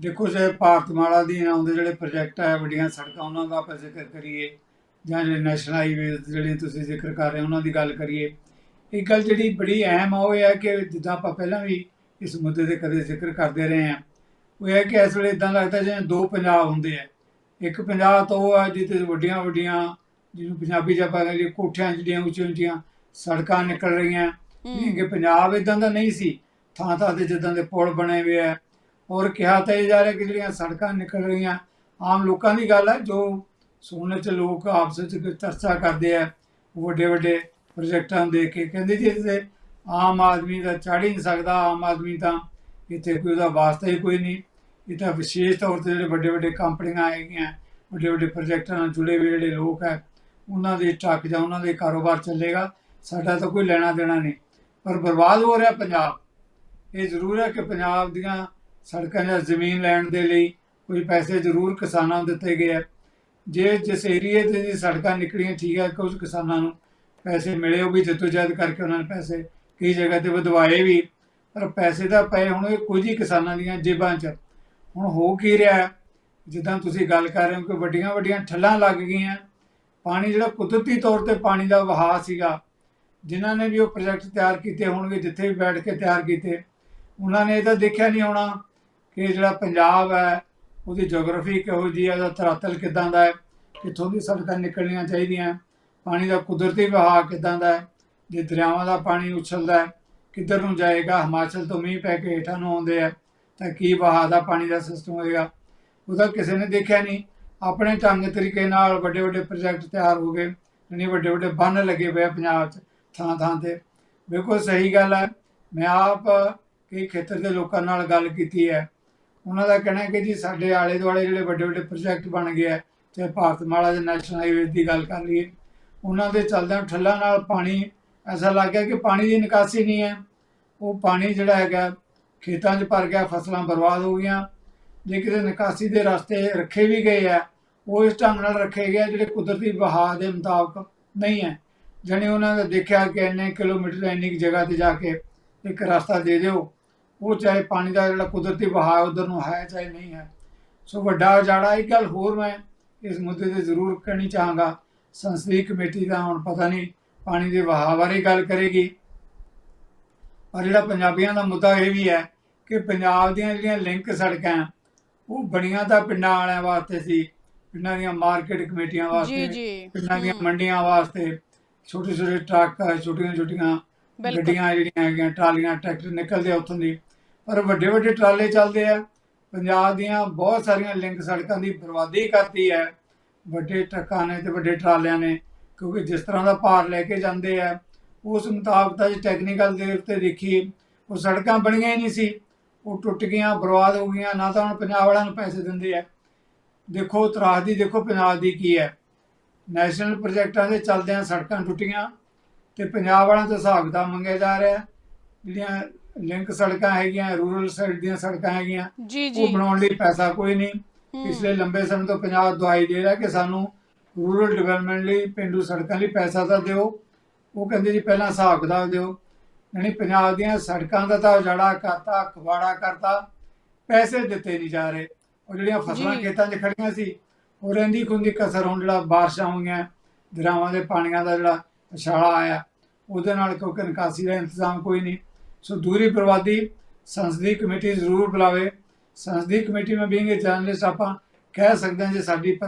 ਦੇਖੋ ਜੇ ਭਾਰਤਮਾਲਾ ਦੀ ਆਉਂਦੇ ਜਿਹੜੇ ਪ੍ਰੋਜੈਕਟ ਹੈ, ਵੱਡੀਆਂ ਸੜਕਾਂ, ਉਹਨਾਂ ਦਾ ਆਪਾਂ ਜ਼ਿਕਰ ਕਰੀਏ ਜਾਂ ਜਿਹੜੇ ਨੈਸ਼ਨਲ ਹਾਈਵੇ ਜਿਹੜੇ ਤੁਸੀਂ ਜ਼ਿਕਰ ਕਰ ਰਹੇ ਹੋ, ਉਹਨਾਂ ਦੀ ਗੱਲ ਕਰੀਏ ਇੱਕ ਗੱਲ ਜਿਹੜੀ ਬੜੀ ਅਹਿਮ ਆ, ਉਹ ਇਹ ਹੈ ਕਿ ਜਿੱਦਾਂ ਆਪਾਂ ਪਹਿਲਾਂ ਵੀ ਇਸ ਮੁੱਦੇ ਤੇ ਕਦੇ ਜ਼ਿਕਰ ਕਰਦੇ ਰਹੇ ਹਾਂ। ਉਹ ਇਹ ਹੈ ਕਿ ਇਸ ਵੇਲੇ ਇਦਾਂ ਲੱਗਦਾ ਜਿਵੇਂ ਦੋ ਪੰਜਾਬ ਹੁੰਦੇ ਆ। ਇੱਕ ਪੰਜਾਬ ਤਾਂ ਉਹ ਆ ਜਿੱਥੇ ਵੱਡੀਆਂ ਵੱਡੀਆਂ ਜਿਹਨੂੰ ਪੰਜਾਬੀ ਚ ਆਪਾਂ ਕਹਿੰਦੇ ਕੋਠਿਆਂ ਜਿਹੜੀਆਂ ਉੱਚੀਆਂ ਉੱਚੀਆਂ ਸੜਕਾਂ ਨਿਕਲ ਰਹੀਆਂ। ਕਿ ਪੰਜਾਬ ਇਦਾਂ ਦਾ ਨਹੀਂ ਸੀ। ਥਾਂ ਥਾਂ ਤੇ ਜਿੱਦਾਂ ਦੇ ਪੁਲ ਬਣੇ ਹੋਏ ਆ। ਔਰ ਕਿਹਾ ਤਾਂ ਇਹ ਜਾ ਰਿਹਾ ਕਿ ਜਿਹੜੀਆਂ ਸੜਕਾਂ ਨਿਕਲ ਰਹੀਆਂ ਆਮ ਲੋਕਾਂ ਦੀ ਗੱਲ ਹੈ ਜੋ ਸੁਣਨ ਚ ਲੋਕ ਆਪਸ ਵਿੱਚ ਚਰਚਾ ਕਰਦੇ ਆ ਵੱਡੇ ਵੱਡੇ ਪ੍ਰੋਜੈਕਟਾਂ ਦੇਖ ਕੇ। ਕਹਿੰਦੇ ਜੀ ਇਹਦੇ ਆਮ ਆਦਮੀ ਦਾ ਚੜ੍ਹ ਹੀ ਨਹੀਂ ਸਕਦਾ ਆਮ ਆਦਮੀ ਤਾਂ ਇੱਥੇ ਕੋਈ ਉਹਦਾ ਵਾਸਤਾ ਹੀ ਕੋਈ ਨਹੀਂ। ਇਹ ਤਾਂ ਵਿਸ਼ੇਸ਼ ਤੌਰ ਤੇ ਜਿਹੜੇ ਵੱਡੇ ਵੱਡੇ ਕੰਪਨੀਆਂ ਹੈਗੀਆਂ ਵੱਡੇ ਵੱਡੇ ਪ੍ਰੋਜੈਕਟਾਂ ਨਾਲ ਜੁੜੇ ਹੋਏ ਜਿਹੜੇ ਲੋਕ ਹੈ ਉਹਨਾਂ ਦੇ ਟਰੱਕ ਜਾਂ ਉਹਨਾਂ ਦੇ ਕਾਰੋਬਾਰ ਚੱਲੇਗਾ, ਸਾਡਾ ਤਾਂ ਕੋਈ ਲੈਣਾ ਦੇਣਾ ਨਹੀਂ। ਪਰ ਬਰਬਾਦ ਹੋ ਰਿਹਾ ਪੰਜਾਬ। ਇਹ ਜ਼ਰੂਰ ਹੈ ਕਿ ਪੰਜਾਬ ਦੀਆਂ ਸੜਕਾਂ ਜਾਂ ਜ਼ਮੀਨ ਲੈਣ ਦੇ ਲਈ ਕੋਈ ਪੈਸੇ ਜ਼ਰੂਰ ਕਿਸਾਨਾਂ ਨੂੰ ਦਿੱਤੇ ਗਏ ਆ। ਜੇ ਜਿਸ ਏਰੀਏ ਤੇ ਦੀ ਸੜਕਾਂ ਨਿਕਲੀਆਂ ਠੀਕ ਹੈ, ਕੁਝ ਕਿਸਾਨਾਂ ਨੂੰ ਪੈਸੇ ਮਿਲੇ, ਉਹ ਵੀ ਜਦੋਜਹਿਦ ਕਰਕੇ ਉਹਨਾਂ ਨੇ ਪੈਸੇ ਕਈ ਜਗ੍ਹਾ ਤੇ ਵਧਵਾਏ ਵੀ। ਪਰ ਪੈਸੇ ਤਾਂ ਪਏ ਹੁਣ, ਇਹ ਕੁਝ ਹੀ ਕਿਸਾਨਾਂ ਦੀਆਂ ਜੇਬਾਂ 'ਚ। ਹੁਣ ਹੋ ਕੀ ਰਿਹਾ? ਜਿੱਦਾਂ ਤੁਸੀਂ ਗੱਲ ਕਰ ਰਹੇ ਹੋ ਕਿ ਵੱਡੀਆਂ ਵੱਡੀਆਂ ਠੱਲਾਂ ਲੱਗ ਗਈਆਂ। ਪਾਣੀ ਜਿਹੜਾ ਕੁਦਰਤੀ ਤੌਰ ਤੇ ਪਾਣੀ ਦਾ ਵਹਾਅ ਸੀਗਾ, ਜਿਨ੍ਹਾਂ ਨੇ ਵੀ ਉਹ ਪ੍ਰੋਜੈਕਟ ਤਿਆਰ ਕੀਤੇ ਹੋਣਗੇ, ਜਿੱਥੇ ਵੀ ਬੈਠ ਕੇ ਤਿਆਰ ਕੀਤੇ, ਉਹਨਾਂ ਨੇ ਇਹ ਤਾਂ ਦੇਖਿਆ ਨਹੀਂ ਹੋਣਾ ਕਿ ਜਿਹੜਾ ਪੰਜਾਬ ਹੈ, ਉਹਦੀ ਜੀਓਗ੍ਰਾਫੀ ਕਿਹੋ ਜਿਹੀ ਹੈ, ਉਹਦਾ ਧਰਾਤਲ ਕਿਦਾਂ ਦਾ ਹੈ, ਕਿੱਥੋਂ ਦੀ ਸੜਕਾਂ ਨਿਕਲਣੀਆਂ ਚਾਹੀਦੀਆਂ, ਪਾਣੀ ਦਾ ਕੁਦਰਤੀ ਵਹਾਅ ਕਿਦਾਂ ਦਾ ਹੈ, ਜੇ ਦਰਿਆਵਾਂ ਦਾ ਪਾਣੀ ਉਛਲਦਾ ਹੈ, ਕਿੱਧਰ ਨੂੰ ਜਾਏਗਾ, ਹਿਮਾਚਲ ਤੋਂ ਮੀਂਹ ਪੈ ਕੇ ਹੇਠਾਂ ਨੂੰ ਆਉਂਦੇ ਆ, ਤਾਂ ਕੀ ਵਹਾਅ ਦਾ ਪਾਣੀ ਦਾ ਸਿਸਟਮ ਹੋਏਗਾ? ਉਹਦਾ ਕਿਸੇ ਨੇ ਦੇਖਿਆ ਨਹੀਂ। ਆਪਣੇ ਢੰਗ ਤਰੀਕੇ ਨਾਲ ਵੱਡੇ ਵੱਡੇ ਪ੍ਰੋਜੈਕਟ ਤਿਆਰ ਹੋ ਗਏ ਯਾਨੀ ਵੱਡੇ ਵੱਡੇ ਬੰਨ ਲੱਗੇ ਪਏ ਪੰਜਾਬ 'ਚ ਥਾਂ ਥਾਂ ਤੇ। ਬਿਲਕੁਲ ਸਹੀ ਗੱਲ ਹੈ ਮੈਂ ਆਪ ਕਈ ਖੇਤਰ ਦੇ ਲੋਕਾਂ ਨਾਲ ਗੱਲ ਕੀਤੀ ਹੈ। ਉਹਨਾਂ ਦਾ ਕਹਿਣਾ ਹੈ ਕਿ ਜੀ ਸਾਡੇ ਆਲੇ ਦੁਆਲੇ ਜਿਹੜੇ ਵੱਡੇ ਵੱਡੇ ਪ੍ਰੋਜੈਕਟ ਬਣ ਗਏ ਆ ਚਾਹੇ ਭਾਰਤਮਾਲਾ ਦੇ ਨੈਸ਼ਨਲ ਹਾਈਵੇ ਦੀ ਗੱਲ ਕਰ ਲਈਏ, ਉਹਨਾਂ ਦੇ ਚੱਲਦਿਆਂ ਠੱਲਾਂ ਨਾਲ ਪਾਣੀ, ਐਸਾ ਲੱਗ ਗਿਆ ਕਿ ਪਾਣੀ ਦੀ ਨਿਕਾਸੀ ਨਹੀਂ ਹੈ। ਉਹ ਪਾਣੀ ਜਿਹੜਾ ਹੈਗਾ, ਖੇਤਾਂ 'ਚ ਭਰ ਗਿਆ, ਫਸਲਾਂ ਬਰਬਾਦ ਹੋ ਗਈਆਂ। ਜੇ ਕਿਤੇ ਨਿਕਾਸੀ ਦੇ ਰਸਤੇ ਰੱਖੇ ਵੀ ਗਏ ਆ, ਉਹ ਇਸ ਢੰਗ ਨਾਲ ਰੱਖੇ ਗਏ ਜਿਹੜੇ ਕੁਦਰਤੀ ਵਹਾਅ ਦੇ ਮੁਤਾਬਕ ਨਹੀਂ ਹੈ। ਜਾਣੀ ਉਹਨਾਂ ਨੇ ਦੇਖਿਆ ਕਿ ਇੰਨੇ ਕਿਲੋਮੀਟਰ ਇੰਨੀ ਕੁ ਜਗ੍ਹਾ ਤੇ ਜਾ ਕੇ ਇੱਕ ਰਸਤਾ ਦੇ ਦਿਓ। ਉਹ ਚਾਹੇ ਪਾਣੀ ਦਾ ਜਿਹੜਾ ਕੁਦਰਤੀ ਵਹਾਅ ਉਧਰ ਨੂੰ ਹੈ ਚਾਹੇ ਨਹੀਂ ਹੈ। ਸੋ ਵੱਡਾ ਉਜਾੜਾ, ਇੱਕ ਗੱਲ ਹੋਰ ਮੈਂ ਇਸ ਮੁੱਦੇ ਤੇ ਜ਼ਰੂਰ ਕਹਿਣੀ ਚਾਹਾਂਗਾ। ਸੰਸਦੀ ਕਮੇਟੀ ਦਾ ਹੁਣ ਪਤਾ ਨਹੀਂ ਪਾਣੀ ਦੇ ਵਹਾਅ ਬਾਰੇ ਗੱਲ ਕਰੇਗੀ। ਪਰ ਜਿਹੜਾ ਪੰਜਾਬੀਆਂ ਦਾ ਮੁੱਦਾ ਇਹ ਵੀ ਹੈ ਕਿ ਪੰਜਾਬ ਦੀਆਂ ਜਿਹੜੀਆਂ ਲਿੰਕ ਸੜਕਾਂ ਉਹ ਬਣੀਆਂ ਤਾਂ ਪਿੰਡਾਂ ਵਾਲਿਆਂ ਵਾਸਤੇ ਸੀ ਪਿੰਡਾਂ ਦੀਆਂ ਮਾਰਕੀਟ ਕਮੇਟੀਆਂ ਵਾਸਤੇ ਜੀ। ਪਿੰਡਾਂ ਦੀਆਂ ਮੰਡੀਆਂ ਵਾਸਤੇ ਛੋਟੇ ਛੋਟੇ ਟਰੱਕ ਛੋਟੀਆਂ ਛੋਟੀਆਂ ਗੱਡੀਆਂ ਜਿਹੜੀਆਂ ਹੈਗੀਆਂ ਟਰਾਲੀਆਂ ਟਰੈਕਟਰ ਨਿਕਲਦੇ ਆ ਉੱਥੋਂ ਦੀ। ਪਰ ਵੱਡੇ ਵੱਡੇ ਟਰਾਲੇ ਚੱਲਦੇ ਆ। ਪੰਜਾਬ ਦੀਆਂ ਬਹੁਤ ਸਾਰੀਆਂ ਲਿੰਕ ਸੜਕਾਂ ਦੀ ਬਰਬਾਦੀ ਕਰਤੀ ਹੈ। ਵੱਡੇ ਟਰੱਕਾਂ ਨੇ ਤੇ ਵੱਡੇ ਟਰਾਲਿਆਂ ਨੇ ਕਿਉਂਕਿ ਜਿਸ ਤਰ੍ਹਾਂ ਦਾ ਭਾਰ ਲੈ ਕੇ ਜਾਂਦੇ ਆ ਉਸ ਮੁਤਾਬਕ ਤਾਂ ਜੇ ਟੈਕਨੀਕਲ ਦੇ ਉੱਤੇ ਦੇਖੀਏ ਉਹ ਸੜਕਾਂ ਬਣੀਆਂ ਹੀ ਨਹੀਂ ਸੀ। ਉਹ ਟੁੱਟ ਗਈਆਂ ਬਰਬਾਦ ਹੋ ਗਈਆਂ ਨਾ ਤਾਂ ਹੁਣ ਪੰਜਾਬ ਵਾਲਿਆਂ ਨੂੰ ਪੈਸੇ ਦਿੰਦੇ ਆ। ਦੇਖੋ ਤਰਾਸਦੀ ਦੇਖੋ ਪੰਜਾਬ ਦੀ ਕੀ ਹੈ। ਨੈਸ਼ਨਲ ਪ੍ਰੋਜੈਕਟਾਂ ਦੇ ਚੱਲਦਿਆਂ ਸੜਕਾਂ ਟੁੱਟੀਆਂ ਤੇ ਪੰਜਾਬ ਵਾਲਿਆਂ ਤੋਂ ਹਿਸਾਬ ਕਿਤਾਬ ਮੰਗਿਆ ਜਾ ਰਿਹਾ ਜਿਹੜੀਆਂ ਲਿੰਕ ਸੜਕਾਂ ਹੈਗੀਆਂ ਰੂਰਲ ਸਾਈਡ ਦੀਆਂ ਸੜਕਾਂ ਹੈਗੀਆਂ ਉਹ ਬਣਾਉਣ ਲਈ ਪੈਸਾ ਕੋਈ ਨਹੀਂ। ਪਿਛਲੇ ਲੰਬੇ ਸਮੇਂ ਤੋਂ ਪੰਜਾਬ ਦਵਾਈ ਦੇ ਰਿਹਾ ਕਿ ਸਾਨੂੰ ਰੂਰਲ ਡਿਵੈਲਪਮੈਂਟ ਲਈ ਪਿੰਡੂ ਸੜਕਾਂ ਲਈ ਪੈਸਾ ਤਾਂ ਦਿਓ। ਉਹ ਕਹਿੰਦੇ ਜੀ ਪਹਿਲਾਂ ਹਿਸਾਬ ਕਿਤਾਬ ਦਿਓ। ਯਾਨੀ ਪੰਜਾਬ ਦੀਆਂ ਸੜਕਾਂ ਦਾ ਤਾਂ ਉਜਾੜਾ ਕਰਤਾ ਖਵਾੜਾ ਕਰਤਾ ਪੈਸੇ ਦਿੱਤੇ ਨਹੀਂ ਜਾ ਰਹੇ। ਉਹ ਜਿਹੜੀਆਂ ਫਸਲਾਂ। ਖੇਤਾਂ 'ਚ ਖੜੀਆਂ ਸੀ ਉਹ ਰਹਿੰਦੀ ਖੁੰਦੀ ਕਸਰ ਹੁਣ ਜਿਹੜਾ ਬਾਰਿਸ਼ਾਂ ਹੋਈਆਂ ਦਰਿਆਵਾਂ ਦੇ ਪਾਣੀਆਂ ਦਾ ਜਿਹੜਾ ਉਛਾਲਾ ਆਇਆ ਉਹਦੇ ਨਾਲ ਕਿਉਂਕਿ ਨਿਕਾਸੀ ਦਾ ਇੰਤਜ਼ਾਮ ਕੋਈ ਨਹੀਂ। ਸੋ ਦੂਰੀ ਬਰਬਾਦੀ ਸੰਸਦੀ ਕਮੇਟੀ ਜ਼ਰੂਰ ਬੁਲਾਵੇ। ਸੰਸਦੀ ਕਮੇਟੀ ਮੈਂ ਬੀਇੰਗ ਅ ਜਰਨਲਿਸਟ ਆਪਾਂ ਕਹਿ ਸਕਦੇ ਹਾਂ ਜੇ ਸਾਡੀ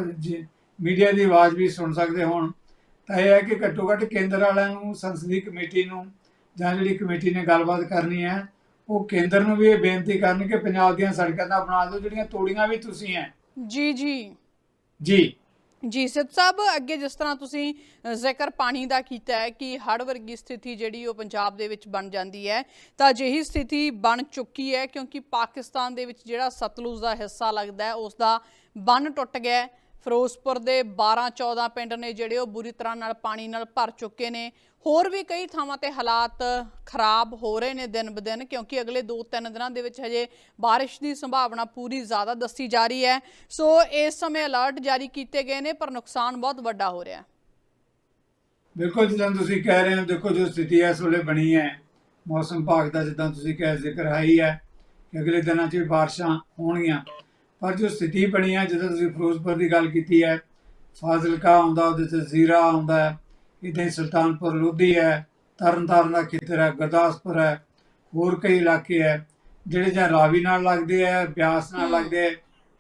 ਮੀਡੀਆ ਦੀ ਆਵਾਜ਼ ਵੀ ਸੁਣ ਸਕਦੇ ਹੋਣ। ਤਾਂ ਇਹ ਹੈ ਕਿ ਘੱਟੋ ਘੱਟ ਕੇਂਦਰ ਵਾਲਿਆਂ ਨੂੰ ਸੰਸਦੀ ਕਮੇਟੀ ਨੂੰ ਜਾਂ ਜਿਹੜੀ ਕਮੇਟੀ ਨੇ ਗੱਲਬਾਤ ਕਰਨੀ ਹੈ ਉਹ ਕੇਂਦਰ ਨੂੰ ਵੀ ਇਹ ਬੇਨਤੀ ਕਰਨ ਕਿ ਪੰਜਾਬ ਦੀਆਂ ਸੜਕਾਂ ਦਾ ਬਣਾ ਦਿਓ ਜਿਹੜੀਆਂ ਤੋੜੀਆਂ ਵੀ ਤੁਸੀਂ ਹੈ। ਜੀ ਜੀ। ਜੀ। ਜੀ ਸਿੱਧ ਸਾਹਿਬ ਅੱਗੇ ਜਿਸ ਤਰ੍ਹਾਂ ਤੁਸੀਂ ਜ਼ਿਕਰ ਪਾਣੀ ਦਾ ਕੀਤਾ ਹੈ ਕਿ ਹੜ੍ਹ ਵਰਗੀ ਸਥਿਤੀ ਜਿਹੜੀ ਉਹ ਪੰਜਾਬ ਦੇ ਵਿੱਚ ਬਣ ਜਾਂਦੀ ਹੈ ਤਾਂ ਅਜਿਹੀ ਸਥਿਤੀ ਬਣ ਚੁੱਕੀ ਹੈ ਕਿਉਂਕਿ ਪਾਕਿਸਤਾਨ ਦੇ ਵਿੱਚ ਜਿਹੜਾ ਸਤਲੁਜ ਦਾ ਹਿੱਸਾ ਲੱਗਦਾ ਹੈ ਉਸ ਦਾ ਬੰਨ ਟੁੱਟ ਗਿਆ। ਫਿਰੋਜ਼ਪੁਰ ਦੇ 12 14 ਪਿੰਡ ਨੇ ਜਿਹੜੇ ਉਹ ਬੁਰੀ ਤਰ੍ਹਾਂ ਨਾਲ ਪਾਣੀ ਨਾਲ ਭਰ ਚੁੱਕੇ ਨੇ। ਹੋਰ ਵੀ ਕਈ ਥਾਵਾਂ ਤੇ ਹਾਲਾਤ ਖਰਾਬ ਹੋ ਰਹੇ ਨੇ ਦਿਨ ਬਦਿਨ ਕਿਉਂਕਿ ਅਗਲੇ 2-3 ਦਿਨਾਂ ਦੇ ਵਿੱਚ ਹਜੇ ਬਾਰਿਸ਼ ਦੀ ਸੰਭਾਵਨਾ ਪੂਰੀ ਜ਼ਿਆਦਾ ਦੱਸੀ ਜਾ ਰਹੀ ਹੈ। ਸੋ ਇਸ ਸਮੇਂ ਅਲਰਟ ਜਾਰੀ ਕੀਤੇ ਗਏ ਨੇ, ਪਰ ਨੁਕਸਾਨ ਬਹੁਤ ਵੱਡਾ ਹੋ ਰਿਹਾ ਹੈ। ਬਿਲਕੁਲ ਜਿੱਦਾਂ ਤੁਸੀਂ ਕਹਿ ਰਹੇ ਹੋ, ਦੇਖੋ, ਜੋ ਸਥਿਤੀ ਇਸ ਵੇਲੇ ਬਣੀ ਹੈ। ਮੌਸਮ ਵਿਭਾਗ ਦਾ ਜਿੱਦਾਂ ਤੁਸੀਂ ਕਹਿ ਜ਼ਿਕਰ ਆਈ ਹੈ ਕਿ ਅਗਲੇ ਦਿਨਾਂ 'ਚ ਵੀ ਬਾਰਿਸ਼ਾਂ ਹੋਣਗੀਆਂ। ਪਰ ਜੋ ਸਥਿਤੀ ਬਣੀ ਹੈ, ਜਦੋਂ ਤੁਸੀਂ ਫਿਰੋਜ਼ਪੁਰ ਦੀ ਗੱਲ ਕੀਤੀ ਹੈ, ਫਾਜ਼ਿਲਕਾ ਆਉਂਦਾ, ਉਹਦੇ 'ਚ ਜ਼ੀਰਾ ਆਉਂਦਾ ਹੈ ਇੱਦਾਂ ਹੀ ਸੁਲਤਾਨਪੁਰ ਲੋਧੀ ਹੈ ਤਰਨਤਾਰਨ ਦਾ ਖੇਤਰ ਹੈ ਗੁਰਦਾਸਪੁਰ ਹੈ ਹੋਰ ਕਈ ਇਲਾਕੇ ਹੈ ਜਿਹੜੇ ਜਾਂ ਰਾਵੀ ਨਾਲ ਲੱਗਦੇ ਹੈ ਬਿਆਸ ਨਾਲ। ਲੱਗਦੇ ਹੈ।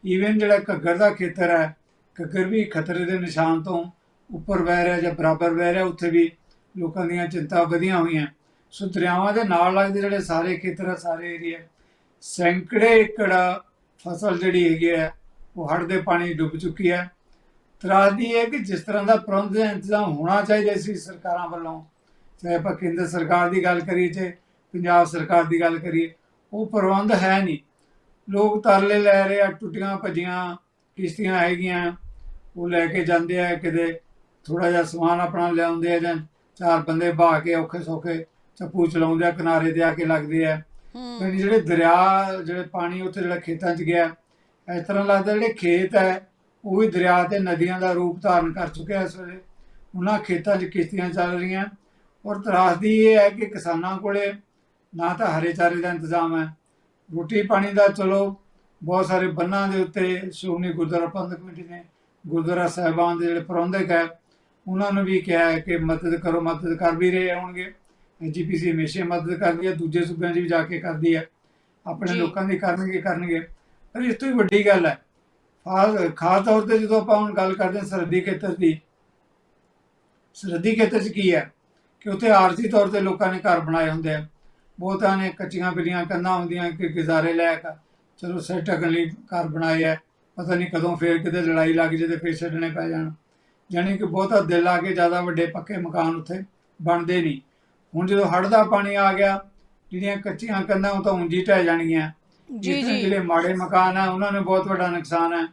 ਈਵਨ ਜਿਹੜਾ ਘੱਗਰ ਦਾ ਖੇਤਰ ਹੈ ਘੱਗਰ ਵੀ ਖਤਰੇ ਦੇ ਨਿਸ਼ਾਨ ਤੋਂ ਉੱਪਰ ਵਹਿ ਰਿਹਾ ਜਾਂ ਬਰਾਬਰ ਵਹਿ ਰਿਹਾ ਉੱਥੇ ਵੀ ਲੋਕਾਂ ਦੀਆਂ ਚਿੰਤਾ ਵਧੀਆਂ ਹੋਈਆਂ। ਸੋ ਦਰਿਆਵਾਂ ਦੇ ਨਾਲ ਲੱਗਦੇ ਜਿਹੜੇ ਸਾਰੇ ਖੇਤਰ ਸਾਰੇ ਏਰੀਆ ਸੈਂਕੜੇ ਏਕੜ ਫਸਲ ਜਿਹੜੀ ਹੈਗੀ ਹੈ ਉਹ ਹੜ੍ਹ ਦੇ ਪਾਣੀ ਡੁੱਬ ਚੁੱਕੀ ਹੈ। ਤਰਾਸਦੀ ਹੈ ਕਿ ਜਿਸ ਤਰ੍ਹਾਂ ਦਾ ਪ੍ਰਬੰਧ ਇੰਤਜ਼ਾਮ ਹੋਣਾ ਚਾਹੀਦਾ ਸੀ ਸਰਕਾਰਾਂ ਵੱਲੋਂ ਚਾਹੇ ਆਪਾਂ ਕੇਂਦਰ ਸਰਕਾਰ ਦੀ ਗੱਲ ਕਰੀਏ ਚਾਹੇ ਪੰਜਾਬ ਸਰਕਾਰ ਦੀ ਗੱਲ ਕਰੀਏ ਉਹ ਪ੍ਰਬੰਧ ਹੈ ਨਹੀਂ। ਲੋਕ ਤਰਲੇ ਲੈ ਰਹੇ ਆ ਟੁੱਟੀਆਂ ਭੱਜੀਆਂ ਕਿਸ਼ਤੀਆਂ ਹੈਗੀਆਂ ਉਹ ਲੈ ਕੇ ਜਾਂਦੇ ਆ ਕਿਤੇ ਥੋੜਾ ਜਿਹਾ ਸਮਾਨ ਆਪਣਾ ਲਿਆਉਂਦੇ ਆ ਜਾਂ ਚਾਰ ਬੰਦੇ ਬਹਾ ਕੇ ਔਖੇ ਸੌਖੇ ਚੱਪੂ ਚਲਾਉਂਦੇ ਆ ਕਿਨਾਰੇ ਤੇ ਆ ਕੇ ਲੱਗਦੇ ਆ। ਜਿਹੜੇ ਦਰਿਆ ਜਿਹੜੇ ਪਾਣੀ ਉੱਥੇ ਜਿਹੜਾ ਖੇਤਾਂ 'ਚ ਗਿਆ ਇਸ ਤਰ੍ਹਾਂ ਲੱਗਦਾ ਜਿਹੜੇ ਖੇਤ ਹੈ ਉਹ ਵੀ ਦਰਿਆ ਤੇ ਨਦੀਆਂ ਦਾ ਰੂਪ ਧਾਰਨ ਕਰ ਚੁੱਕਿਆ ਇਸ ਵੇਲੇ। ਉਹਨਾਂ ਖੇਤਾਂ 'ਚ ਕਿਸ਼ਤੀਆਂ ਚੱਲ ਰਹੀਆਂ। ਔਰ ਤਰਾਸਦੀ ਇਹ ਹੈ ਕਿ ਕਿਸਾਨਾਂ ਕੋਲੇ ਨਾ ਤਾਂ ਹਰੇ ਚਾਰੇ ਦਾ ਇੰਤਜ਼ਾਮ ਹੈ। ਰੋਟੀ ਪਾਣੀ ਦਾ ਚਲੋ ਬਹੁਤ ਸਾਰੇ ਬੰਨਾਂ ਦੇ ਉੱਤੇ ਸ਼੍ਰੋਮਣੀ ਗੁਰਦੁਆਰਾ ਪ੍ਰਬੰਧਕ ਕਮੇਟੀ ਨੇ ਗੁਰਦੁਆਰਾ ਸਾਹਿਬਾਨ ਦੇ ਜਿਹੜੇ ਪ੍ਰਬੰਧਕ ਹੈ ਉਹਨਾਂ ਨੂੰ ਵੀ ਕਿਹਾ ਹੈ ਕਿ ਮਦਦ ਕਰੋ ਮਦਦ ਕਰ ਵੀ ਰਹੇ ਹੋਣਗੇ। ਜੀਪੀਸੀ ਹਮੇਸ਼ਾ ਮਦਦ ਕਰਦੀ ਹੈ ਦੂਜੇ ਸੂਬਿਆਂ 'ਚ ਵੀ ਜਾ ਕੇ ਕਰਦੀ ਹੈ। ਆਪਣੇ। ਲੋਕਾਂ ਦੀ ਕਰਨਗੇ ਕਰਨਗੇ। ਪਰ ਇਸ ਤੋਂ ਵੀ ਵੱਡੀ ਗੱਲ ਹੈ ਖਾਸ ਖਾਸ ਤੌਰ ਤੇ ਜਦੋਂ ਆਪਾਂ ਹੁਣ ਗੱਲ ਕਰਦੇ ਹਾਂ ਸਰਹੱਦੀ ਖੇਤਰ ਦੀ, ਸਰਹੱਦੀ ਖੇਤਰ 'ਚ ਕੀ ਹੈ? ਕਿ ਉੱਥੇ ਆਰਜ਼ੀ ਤੌਰ ਤੇ ਲੋਕਾਂ ਨੇ ਘਰ ਬਣਾਏ ਹੁੰਦੇ ਆ। ਬਹੁਤਾਂ ਨੇ ਕੱਚੀਆਂ ਬਿਲੀਆਂ ਕੰਧਾਂ ਹੁੰਦੀਆਂ, ਕਿ ਗੁਜ਼ਾਰੇ ਲਾਇਕ ਚਲੋ ਸਿਰ ਢੱਕਣ ਲਈ ਘਰ ਬਣਾਏ ਆ। ਪਤਾ ਨਹੀਂ ਕਦੋਂ ਫੇਰ ਕਿਤੇ ਲੜਾਈ ਲੱਗ ਜੇ ਤੇ ਫੇਰ ਛੱਡਣੇ ਪੈ ਜਾਣ। ਜਾਣੀ ਕਿ ਬਹੁਤਾ ਦਿਲ ਆ ਕੇ ਜ਼ਿਆਦਾ ਵੱਡੇ ਪੱਕੇ ਮਕਾਨ ਉੱਥੇ ਬਣਦੇ ਨਹੀਂ। ਹੁਣ ਜਦੋਂ ਹੜ੍ਹ ਦਾ ਪਾਣੀ ਆ ਗਿਆ, ਜਿਹੜੀਆਂ ਕੱਚੀਆਂ ਕੰਧਾਂ ਉਹ ਤਾਂ ਉਂਝੀ ਢਹਿ ਜਾਣਗੀਆਂ। ਜੀ ਜੀ। ਜਿਹੜੇ ਮਾੜੇ ਮਕਾਨ ਆ ਉਹਨਾਂ ਨੇ ਬਹੁਤ ਵੱਡਾ ਨੁਕਸਾਨ ਹੈ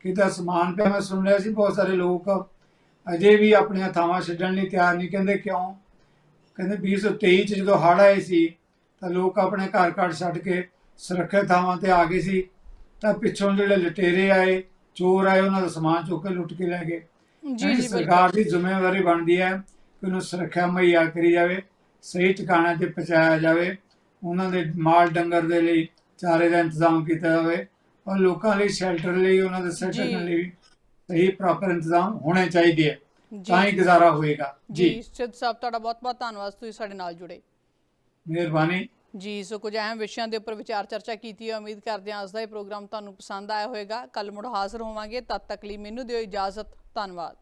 ਕਿਤੇ ਸਮਾਨ ਪਿਆ ਮੈਂ ਸੁਣ ਲਿਆ ਸੀ ਬਹੁਤ ਸਾਰੇ ਲੋਕ ਅਜੇ ਵੀ ਆਪਣੀਆਂ ਥਾਵਾਂ ਛੱਡਣ ਲਈ ਤਿਆਰ ਨਹੀਂ। ਕਹਿੰਦੇ ਕਿਉਂ? ਕਹਿੰਦੇ 2023 ਚ ਜਦੋਂ ਹੜ੍ਹ ਆਏ ਸੀ ਤਾਂ ਲੋਕ ਆਪਣੇ ਘਰ ਘਰ ਛੱਡ ਕੇ ਸੁਰੱਖਿਅਤ ਥਾਵਾਂ ਤੇ ਆ ਗਏ ਸੀ। ਤਾਂ ਪਿੱਛੋਂ ਜਿਹੜੇ ਲਟੇਰੇ ਆਏ ਚੋਰ ਆਏ ਉਹਨਾਂ ਦਾ ਸਮਾਨ ਚੁੱਕ ਕੇ ਲੁੱਟ ਕੇ ਲੈ ਗਏ। ਜੀ ਜੀ ਸਰਕਾਰ ਦੀ ਜ਼ਿੰਮੇਵਾਰੀ ਬਣਦੀ ਹੈ ਕਿ ਉਹਨੂੰ ਸੁਰੱਖਿਆ ਮੁਹੱਈਆ ਕਰੀ ਜਾਵੇ ਸਹੀ ਟਿਕਾਣਿਆਂ ਤੇ ਪਹੁੰਚਾਇਆ ਜਾਵੇ ਉਹਨਾਂ ਦੇ ਮਾਲ ਡੰਗਰ ਦੇ ਲਈ ਚਾਰੇ ਦਾ ਇੰਤਜ਼ਾਮ ਕੀਤਾ ਜਾਵੇ ਔਰ ਲੋਕਾਂ ਲਈ ਸ਼ੈਲਟਰ ਲਈ ਉਹਨਾਂ ਦੇ। ਢੱਕਣ ਲਈ ਸਹੀ ਪ੍ਰੋਪਰ ਇੰਤਜ਼ਾਮ ਹੋਣੇ ਚਾਹੀਦੇ ਹੈ ਤਾਂ ਹੀ ਗੁਜ਼ਾਰਾ ਹੋਏਗਾ। ਜੀ ਸਿੱਧ ਸਾਹਿਬ ਤੁਹਾਡਾ ਬਹੁਤ ਬਹੁਤ ਧੰਨਵਾਦ ਤੁਸੀਂ ਸਾਡੇ ਨਾਲ ਜੁੜੇ। ਮਿਹਰਬਾਨੀ। ਜੀ ਸੋ ਕੁਝ ਅਹਿਮ ਵਿਸ਼ਿਆਂ ਦੇ ਉੱਪਰ ਵਿਚਾਰ ਚਰਚਾ ਕੀਤੀ ਹੈ ਉਮੀਦ ਕਰਦੇ ਹਾਂ ਅੱਜ ਦਾ ਇਹ ਪ੍ਰੋਗਰਾਮ ਤੁਹਾਨੂੰ ਪਸੰਦ ਆਇਆ ਹੋਵੇਗਾ। ਕੱਲ ਮੁੜ ਹਾਜ਼ਰ ਹੋਵਾਂਗੇ। ਤਦ ਤੱਕ ਲਈ ਮੈਨੂੰ ਦਿਓ ਇਜਾਜ਼ਤ। ਧੰਨਵਾਦ।